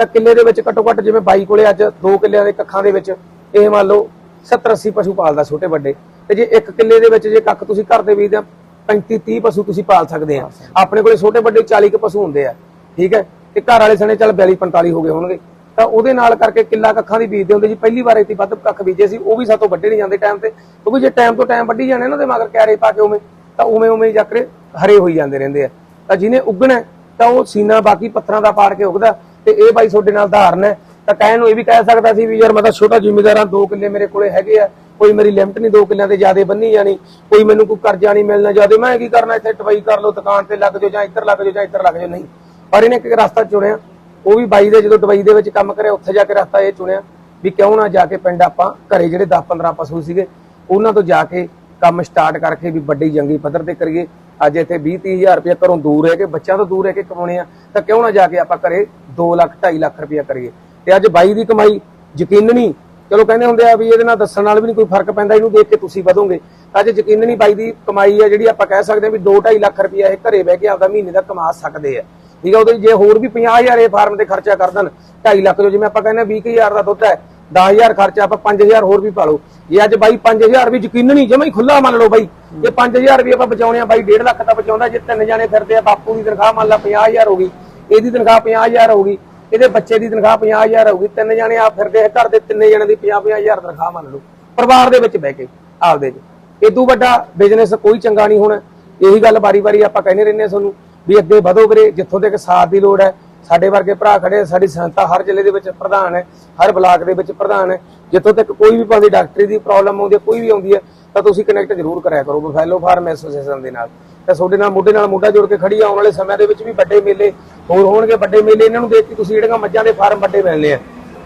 ਤਾਂ ਕਿੱਲੇ ਦੇ ਵਿੱਚ ਘੱਟੋ ਘੱਟ ਜਿਵੇਂ ਬਾਈ ਕੋਲੇ ਅੱਜ 2 ਕਿੱਲਿਆਂ ਦੇ ਕੱਖਾਂ ਦੇ ਵਿੱਚ ਇਹ ਮੰਨ ਲਓ 70 80 ਪਸ਼ੂ ਪਾਲਦਾ ਛੋਟੇ ਵੱਡੇ। ਤੇ ਜੇ ਇੱਕ ਕਿੱਲੇ ਦੇ ਵਿੱਚ ਜੇ ਕੱਖ ਤੁਸੀਂ ਘਰ ਦੇ ਬੀਜਦੇ ਆ 35 30 ਪਸ਼ੂ ਤੁਸੀਂ ਪਾਲ ਸਕਦੇ ਆ। ਆਪਣੇ ਕੋਲੇ ਛੋਟੇ ਵੱਡੇ 40 ਕੁ ਪਸ਼ੂ ਹੁੰਦੇ ਆ ਠੀਕ ਹੈ? ਤੇ ਘਰ ਵਾਲੇ ਸਣੇ ਚੱਲ 42 45 ਹੋ ਗਏ ਹੋਣਗੇ। ਤਾਂ ਉਹਦੇ ਨਾਲ ਕਰਕੇ ਕਿੱਲਾ ਕੱਖਾਂ ਦੀ ਬੀਜਦੇ ਹੁੰਦੇ ਜੀ ਪਹਿਲੀ ਵਾਰ ਇਤੀ ਵੱਧ ਕੱਖ ਬੀਜੇ ਸੀ, ਉਹ ਵੀ ਸਾਤੋਂ ਵੱਡੇ ਨਹੀਂ ਜਾਂਦੇ ਟਾਈਮ ਤੇ। ਕਿਉਂਕਿ ਜੇ ਟਾਈਮ ਤੋਂ ਟਾਈਮ ਵੱਢੀ ਜਾਣੇ ਨਾ ਉਹਦੇ ਮਗਰ ਕੈਰੇ ਪਾ ਕੇ ਉਵੇਂ, ਤਾਂ ਉਵੇਂ ਉਵੇਂ ਜੱਕਰੇ ਹਰੇ ਹੋਈ ਜਾਂਦੇ ਰਹਿੰਦੇ ਆ। ਤਾਂ ਜਿਹਨੇ ਉੱਗਣਾ ਤਾਂ ਉਹ ਸੀਨਾ ਬਾਕੀ ਪੱਥਰਾਂ ਦਾ ਪਾੜ ਕੇ ਉੱਗਦਾ ਤੇ ਇਹ ਬਾਈ ਤੁਹਾਡੇ ਨਾਲ ਧਾਰਨ ਹੈ। ਤਾਂ ਕਹਿਣ ਨੂੰ ਇਹ ਵੀ ਕਹਿ ਸਕਦਾ ਸੀ ਵੀ ਯਾਰ ਮੈਂ ਤਾਂ ਛੋਟਾ ਜ਼ਿਮੀਦਾਰਾਂ ਦੋ ਕਿੱਲੇ ਮੇਰੇ ਕੋਲੇ ਹੈਗੇ ਆ। ਕੋਈ ਮੇਰੀ ਲਿਮਟ ਨਹੀਂ, ਦੋ ਕਿੱਲਿਆਂ ਤੇ ਜ਼ਿਆਦੇ ਬੰਨੀ ਜਾਣੀ। ਕੋਈ ਮੈਨੂੰ ਕੋਈ ਕਰਜ਼ਾ ਨਹੀਂ ਮਿਲਣਾ, ਜ਼ਿਆਦੇ ਮੈਂ ਕੀ ਕਰਨਾ ਇੱਥੇ, ਟਵਾਈ ਕਰ ਲਓ ਦੁਕਾਨ ਤੇ ਲੱਗ ਜਾਓ ਜਾਂ ਇੱਧਰ ਲੱਗ ਜਾਓ ਜਾਂ ਇੱਧਰ ਲੱਗ ਜਾਓ। ਨਹੀਂ। ਪਰ ਇਹਨੇ ਇੱਕ ਰਸਤਾ ਚੁਣਿਆ। ਉਹ ਵੀ ਬਾਈ ਦੇ ਜਦੋਂ ਦੁਬਈ ਦੇ ਵਿੱਚ ਕੰਮ ਕਰਿਆ, ਉੱਥੇ ਜਾ ਕੇ ਰਸਤਾ ਇਹ ਚੁਣਿਆ ਵੀ ਕਿਉਂ ਨਾ ਜਾ ਕੇ ਪਿੰਡ ਆਪਾਂ ਘਰੇ ਜਿਹੜੇ 10 15 ਪਸ਼ੂ ਸੀਗੇ, ਉਹਨਾਂ ਤੋਂ ਜਾ ਕੇ ਕੰਮ ਸਟਾਰਟ ਕਰਕੇ ਵੀ ਵੱਡੀ ਜੰਗੀ ਪੱਧਰ ਤੇ ਕਰੀਏ। ਅੱਜ ਇੱਥੇ 20 30000 ਰੁਪਏ ਘਰੋਂ ਦੂਰ ਰਹਿ ਕੇ, ਬੱਚਿਆਂ ਤੋਂ ਦੂਰ ਰਹਿ ਕੇ ਕਮਾਉਣੇ ਆ, ਤਾਂ ਕਿਉਂ ਨਾ ਜਾ ਕੇ ਆਪਾਂ ਘਰੇ 2 ਲੱਖ 2.5 ਲੱਖ ਰੁਪਏ ਕਰੀਏ। ਤੇ ਅੱਜ ਬਾਈ ਦੀ ਕਮਾਈ ਯਕੀਨਨੀ ਚਲੋ ਕਹਿੰਦੇ ਹੁੰਦੇ ਆ ਵੀ ਇਹਦੇ ਨਾਲ ਦੱਸਣ ਨਾਲ ਵੀ ਨਹੀਂ ਕੋਈ ਫ਼ਰਕ ਪੈਂਦਾ, ਇਹਨੂੰ ਦੇਖ ਕੇ ਤੁਸੀਂ ਵਧੋਗੇ। ਅੱਜ ਯਕੀਨਨੀ ਬਾਈ ਦੀ ਕਮਾਈ ਆ ਜਿਹੜੀ ਆਪਾਂ ਕਹਿ ਸਕਦੇ ਆ ਵੀ 2.5 ਲੱਖ ਰੁਪਏ ਇਹ ਘਰੇ ਬਹਿ ਕੇ ਆਪਦਾ ਮਹੀਨੇ ਦਾ ਕਮਾ ਸਕਦੇ ਆ। ਠੀਕ ਆ, ਉਹਦੇ ਜੇ ਹੋਰ ਵੀ 50000 ਇਹ ਫਾਰਮ ਤੇ ਖਰਚਾ ਕਰ ਦੇਣ 2.5 ਲੱਖ ਜੋ ਜਿਵੇਂ ਆਪਾਂ ਕਹਿੰਦੇ 20000 ਦਾ ਦੁੱਧ ਹੈ 10000 ਖਰਚਾ ਆਪਾਂ 5000 ਹੋਰ ਵੀ ਪਾ ਲਓ। ਜੇ ਅੱਜ ਬਾਈ 5000 ਵੀ ਯਕੀਨ ਨਹੀਂ, ਜਮਾ ਹੀ ਖੁੱਲਾ ਮੰਨ ਲਓ ਬਾਈ। ਜੇ 5000 ਵੀ ਆਪਾਂ ਬਚਾਉਣੇ ਆ, ਬਾਈ 1.5 ਲੱਖ ਦਾ ਬਚਾਉਂਦਾ, ਜੇ ਤਿੰਨ ਜਾਣੇ ਫਿਰਦੇ ਆ, ਬਾਪੂ ਦੀ ਤਨਖਾਹ ਮੰਨ ਲਾ 50000 ਹੋ ਗਈ, ਇਹਦੀ ਤਨਖਾਹ 50000 ਹੋ ਗਈ, ਇਹਦੇ ਬੱਚੇ ਦੀ ਤਨਖਾਹ 50000 ਹੋ ਗਈ, ਤਿੰਨ ਜਾਣੇ ਆ ਫਿਰਦੇ ਆ, ਘਰ ਦੇ ਤਿੰਨੇ ਜਣੇ ਦੀ 50 50000 ਤਨਖਾਹ ਮੰਨ ਲਓ, ਪਰਿਵਾਰ ਦੇ ਵਿੱਚ ਬਹਿ ਕੇ, ਆਪਦੇ ਚ ਇਦੋਂ ਵੱਡਾ ਬਿਜ਼ਨਸ ਕੋਈ ਚੰਗਾ ਨਹੀਂ ਹੋਣਾ, ਇਹੀ ਗੱਲ ਬਾਰੀ-ਬਾਰੀ ਆਪਾਂ ਕਹਿੰਦੇ ਰਹਿੰਦੇ ਹਾਂ ਤੁਹਾਨੂੰ। ਵੀ ਅੱਗੇ ਵਧੋ ਵੀਰੇ, ਜਿੱਥੋਂ ਤੱਕ ਸਾਥ ਦੀ ਲੋੜ ਹੈ। ਸਾਡੇ ਵਰਗੇ ਭਰਾ ਖੜੇ ਸਾਡੀ ਸੰਸਥਾ ਹਰ ਜ਼ਿਲ੍ਹੇ ਦੇ ਵਿੱਚ ਪ੍ਰਧਾਨ ਹੈ, ਹਰ ਬਲਾਕ ਦੇ ਵਿੱਚ ਪ੍ਰਧਾਨ ਹੈ। ਜਿੱਥੋਂ ਤੱਕ ਕੋਈ ਵੀ ਪਾਸੇ ਡਾਕਟਰੀ ਦੀ ਪ੍ਰੋਬਲਮ ਆਉਂਦੀ ਹੈ, ਕੋਈ ਵੀ ਆਉਂਦੀ ਹੈ, ਤਾਂ ਤੁਸੀਂ ਕਨੈਕਟ ਜ਼ਰੂਰ ਕਰਿਆ ਕਰੋ ਬਫੈਲੋ ਫਾਰਮ ਐਸੋਸੀਏਸ਼ਨ ਦੇ ਨਾਲ। ਤਾਂ ਤੁਹਾਡੇ ਨਾਲ ਮੋਢੇ ਨਾਲ ਮੋਢਾ ਜੋੜ ਕੇ ਖੜੀ ਆਉਣ ਵਾਲੇ ਸਮੇਂ ਦੇ ਵਿੱਚ ਵੀ ਵੱਡੇ ਮੇਲੇ ਹੋਰ ਹੋਣਗੇ। ਵੱਡੇ ਮੇਲੇ ਇਹਨਾਂ ਨੂੰ ਦੇਖ ਕੇ ਤੁਸੀਂ ਜਿਹੜੀਆਂ ਮੱਝਾਂ ਦੇ ਫਾਰਮ ਵੱਡੇ ਮਿਲਣੇ ਆ।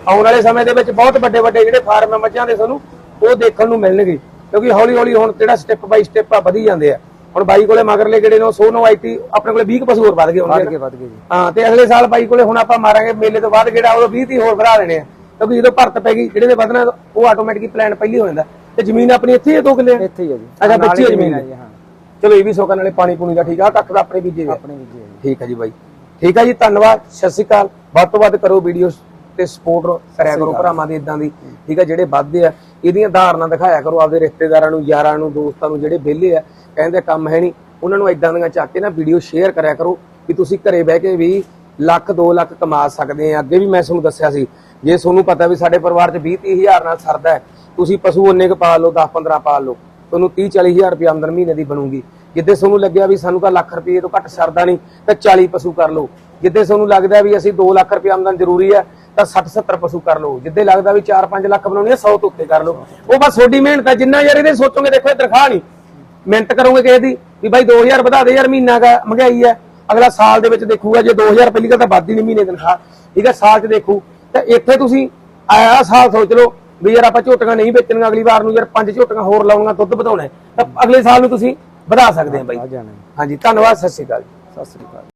ਆਉਣ ਵਾਲੇ ਸਮੇਂ ਦੇ ਵਿੱਚ ਬਹੁਤ ਵੱਡੇ ਵੱਡੇ ਜਿਹੜੇ ਫਾਰਮ ਆ, ਮੱਝਾਂ ਦੇ ਤੁਹਾਨੂੰ ਉਹ ਦੇਖਣ ਨੂੰ ਮਿਲਣਗੇ। ਕਿਉਂਕਿ ਹੌਲੀ ਹੌਲੀ ਹੁਣ ਜਿਹੜਾ ਸਟੈਪ ਬਾਈ ਸਟੈਪ ਆ, ਵਧੀ ਜਾਂਦੇ ਆ। ਹੁਣ ਬਾਈ ਕੋਲੇ ਮਗਰਲੇ ਜਿਹੜੇ ਨੇ ਉਹ 100 ਨੂੰ ਆਈਟੀ ਆਪਣੇ ਕੋਲੇ 20 ਕੁ ਪਸ਼ੂ ਹੋਰ ਵੱਧ ਗਏ ਹੋਣਗੇ। ਵੱਧ ਗਏ ਜੀ। ਹਾਂ ਤੇ ਅਗਲੇ ਸਾਲ ਬਾਈ ਕੋਲੇ ਹੁਣ ਆਪਾਂ ਮਾਰਾਂਗੇ ਮੇਲੇ ਤੋਂ ਬਾਅਦ ਜਿਹੜਾ ਉਹ 20 30 ਹੋਰ ਵਧਾ ਦੇਣੇ ਆ। ਕਿਉਂਕਿ ਜਦੋਂ ਭਰਤ ਪੈ ਗਈ ਜਿਹੜੇ ਦੇ ਵਧਣਾ ਉਹ ਆਟੋਮੈਟਿਕ ਪਲਾਨ ਪਹਿਲੀ ਹੋ ਜਾਂਦਾ। ਤੇ ਜ਼ਮੀਨ ਆਪਣੀ ਇੱਥੇ ਹੀ ਹੈ ਦੋ ਕਿੱਲੇ? ਇੱਥੇ ਹੀ ਹੈ ਜੀ। ਅੱਛਾ ਨਾਲ ਬੱਚੀ ਹੀ ਜ਼ਮੀਨ ਹੈ ਹੈ। ਜੀ ਹਾਂ। ਚਲੋ ਇਹ ਵੀ ਸੋਕਾ ਨਾਲੇ ਪਾਣੀ ਪੂਣੀ ਦਾ ਠੀਕ ਆ ਕੱਖ ਦਾ ਆਪਣੇ ਬੀਜੇ ਹੋਏ ਆ। ਆਪਣੇ ਵੀ ਜੀ ਹੈ ਜੀ। ਠੀਕ ਹੈ ਜੀ ਬਾਈ। ਠੀਕ ਹੈ ਜੀ ਧੰਨਵਾਦ ਸਤਿ ਸ਼੍ਰੀ ਅਕਾਲ। ਵੱਧ ਤੋਂ ਵੱਧ ਕਰੋ ਵੀਡੀਓ ਤੇ ਸਪੋਰਟ ਕਰਿਆ ਕਰੋ ਭਰਾਵਾਂ ਦੀ ਇਦਾਂ ਦੀ। ਠੀਕ ਹੈ ਜਿਹੜੇ ਵੱਧਦੇ ਆ ਇਹਦੀਆਂ ਧਾਰਨਾ ਦਿਖਾਇਆ ਕਰੋ ਆਪਦੇ ਰਿਸ਼ਤੇਦਾਰਾਂ ਨੂੰ ਯਾਰਾਂ ਨੂੰ ਦੋਸਤਾਂ ਨੂੰ ਜਿਹੜੇ ਵਿਹਲੇ ਆ ਕਹਿੰਦੇ ਕੰਮ ਹੈ ਨਹੀਂ। ਉਹਨਾਂ ਨੂੰ ਇਦਾਂ ਦੀਆਂ ਚੱਕ ਕੇ ਨਾ ਵੀਡੀਓ ਸ਼ੇਅਰ ਕਰਿਆ ਕਰੋ ਵੀ ਤੁਸੀਂ ਘਰੇ ਬਹਿ ਕੇ ਵੀ ਲੱਖ 2 ਲੱਖ ਕਮਾ ਸਕਦੇ ਆ। ਅੱਗੇ ਵੀ ਮੈਂ ਤੁਹਾਨੂੰ ਦੱਸਿਆ ਸੀ, ਜੇ ਤੁਹਾਨੂੰ ਪਤਾ ਵੀ ਸਾਡੇ ਪਰਿਵਾਰ 'ਚ 20 30 ਹਜ਼ਾਰ ਨਾਲ ਸਰਦਾ ਹੈ, ਤੁਸੀਂ ਪਸ਼ੂ ਉਹਨੇ ਕੁ ਪਾਲ ਲਓ 10 15 ਪਾਲ ਲਓ। ਤੁਹਾਨੂੰ 30 40 ਹਜ਼ਾਰ ਰੁਪਏ ਆਮਦਨ ਮਹੀਨੇ ਦੀ ਬਣੂਗੀ। ਜਿੱਦੇ ਤੁਹਾਨੂੰ ਲੱਗਿਆ ਵੀ ਸਾਨੂੰ ਤਾਂ ਲੱਖ ਰੁਪਏ ਤੋਂ ਘੱਟ ਸਰਦਾ ਨਹੀਂ, ਤਾਂ 40 ਪਸ਼ੂ ਕਰ ਲਓ। ਜਿੱਦੇ ਤੁਹਾਨੂੰ ਲੱਗਦਾ ਵੀ ਅਸੀਂ 2 ਲੱਖ ਰੁਪਏ ਆਮਦਨ ਜ਼ਰੂਰੀ ਹੈ, ਤਾਂ 60 70 ਪਸ਼ੂ ਕਰ ਲਓ। ਜਿੱਦੇ ਲੱਗਦਾ ਵੀ 4-5 ਲੱਖ ਬਣਾਉਣੀ ਹੈ 100 ਤੋਂ ਉੱਤੇ ਕਰ ਲਓ। ਉਹ ਬਸ ਤੁਹਾਡੀ ਮਿਹਨਤ ਹੈ, ਜਿੰਨਾ ਯਾਰ ਇਹਦੇ ਸੋਚੋਗੇ ਦੇਖੋ, ਇਹ ਤਨਖਾਹ ਨਹੀਂ। ਮਿਹਨਤ ਕਰੋਗੇ ਕਿਸੇ ਦੀ ਵੀ ਬਾਈ 2000 ਵਧਾ ਦੇ ਯਾਰ ਮਹੀਨਾ ਦਾ ਮਹਿੰਗਾਈ ਹੈ। ਅਗਲਾ ਸਾਲ ਦੇ ਵਿੱਚ ਦੇਖੂਗਾ ਜੇ 2000 ਪਹਿਲੀ ਗੱਲ ਤਾਂ ਵੱਧ ਹੀ ਨਹੀਂ ਮਹੀਨੇ ਤਨਖਾਹ। ਠੀਕ ਹੈ ਸਾਲ 'ਚ ਦੇਖੂ। ਤਾਂ ਇੱਥੇ ਤੁਸੀਂ ਆਇਆ ਸਾਲ ਸੋਚ ਲਓ ਵੀ ਯਾਰ ਆਪਾਂ ਝੋਟੀਆਂ ਨਹੀਂ ਵੇਚਣੀਆਂ ਅਗਲੀ ਵਾਰ ਨੂੰ ਯਾਰ ਪੰਜ ਝੋਟੀਆਂ ਹੋਰ ਲਾਉਣੀਆਂ ਦੁੱਧ ਵਧਾਉਣਾ ਤਾਂ ਅਗਲੇ ਸਾਲ ਨੂੰ ਤੁਸੀਂ ਵਧਾ ਸਕਦੇ ਆ ਬਾਈ। ਜੀ। ਹਾਂਜੀ ਧੰਨਵਾਦ ਸਤਿ ਸ਼੍ਰੀ ਅਕਾਲ ਸਤਿ ਸ੍ਰੀ ਅਕਾਲ।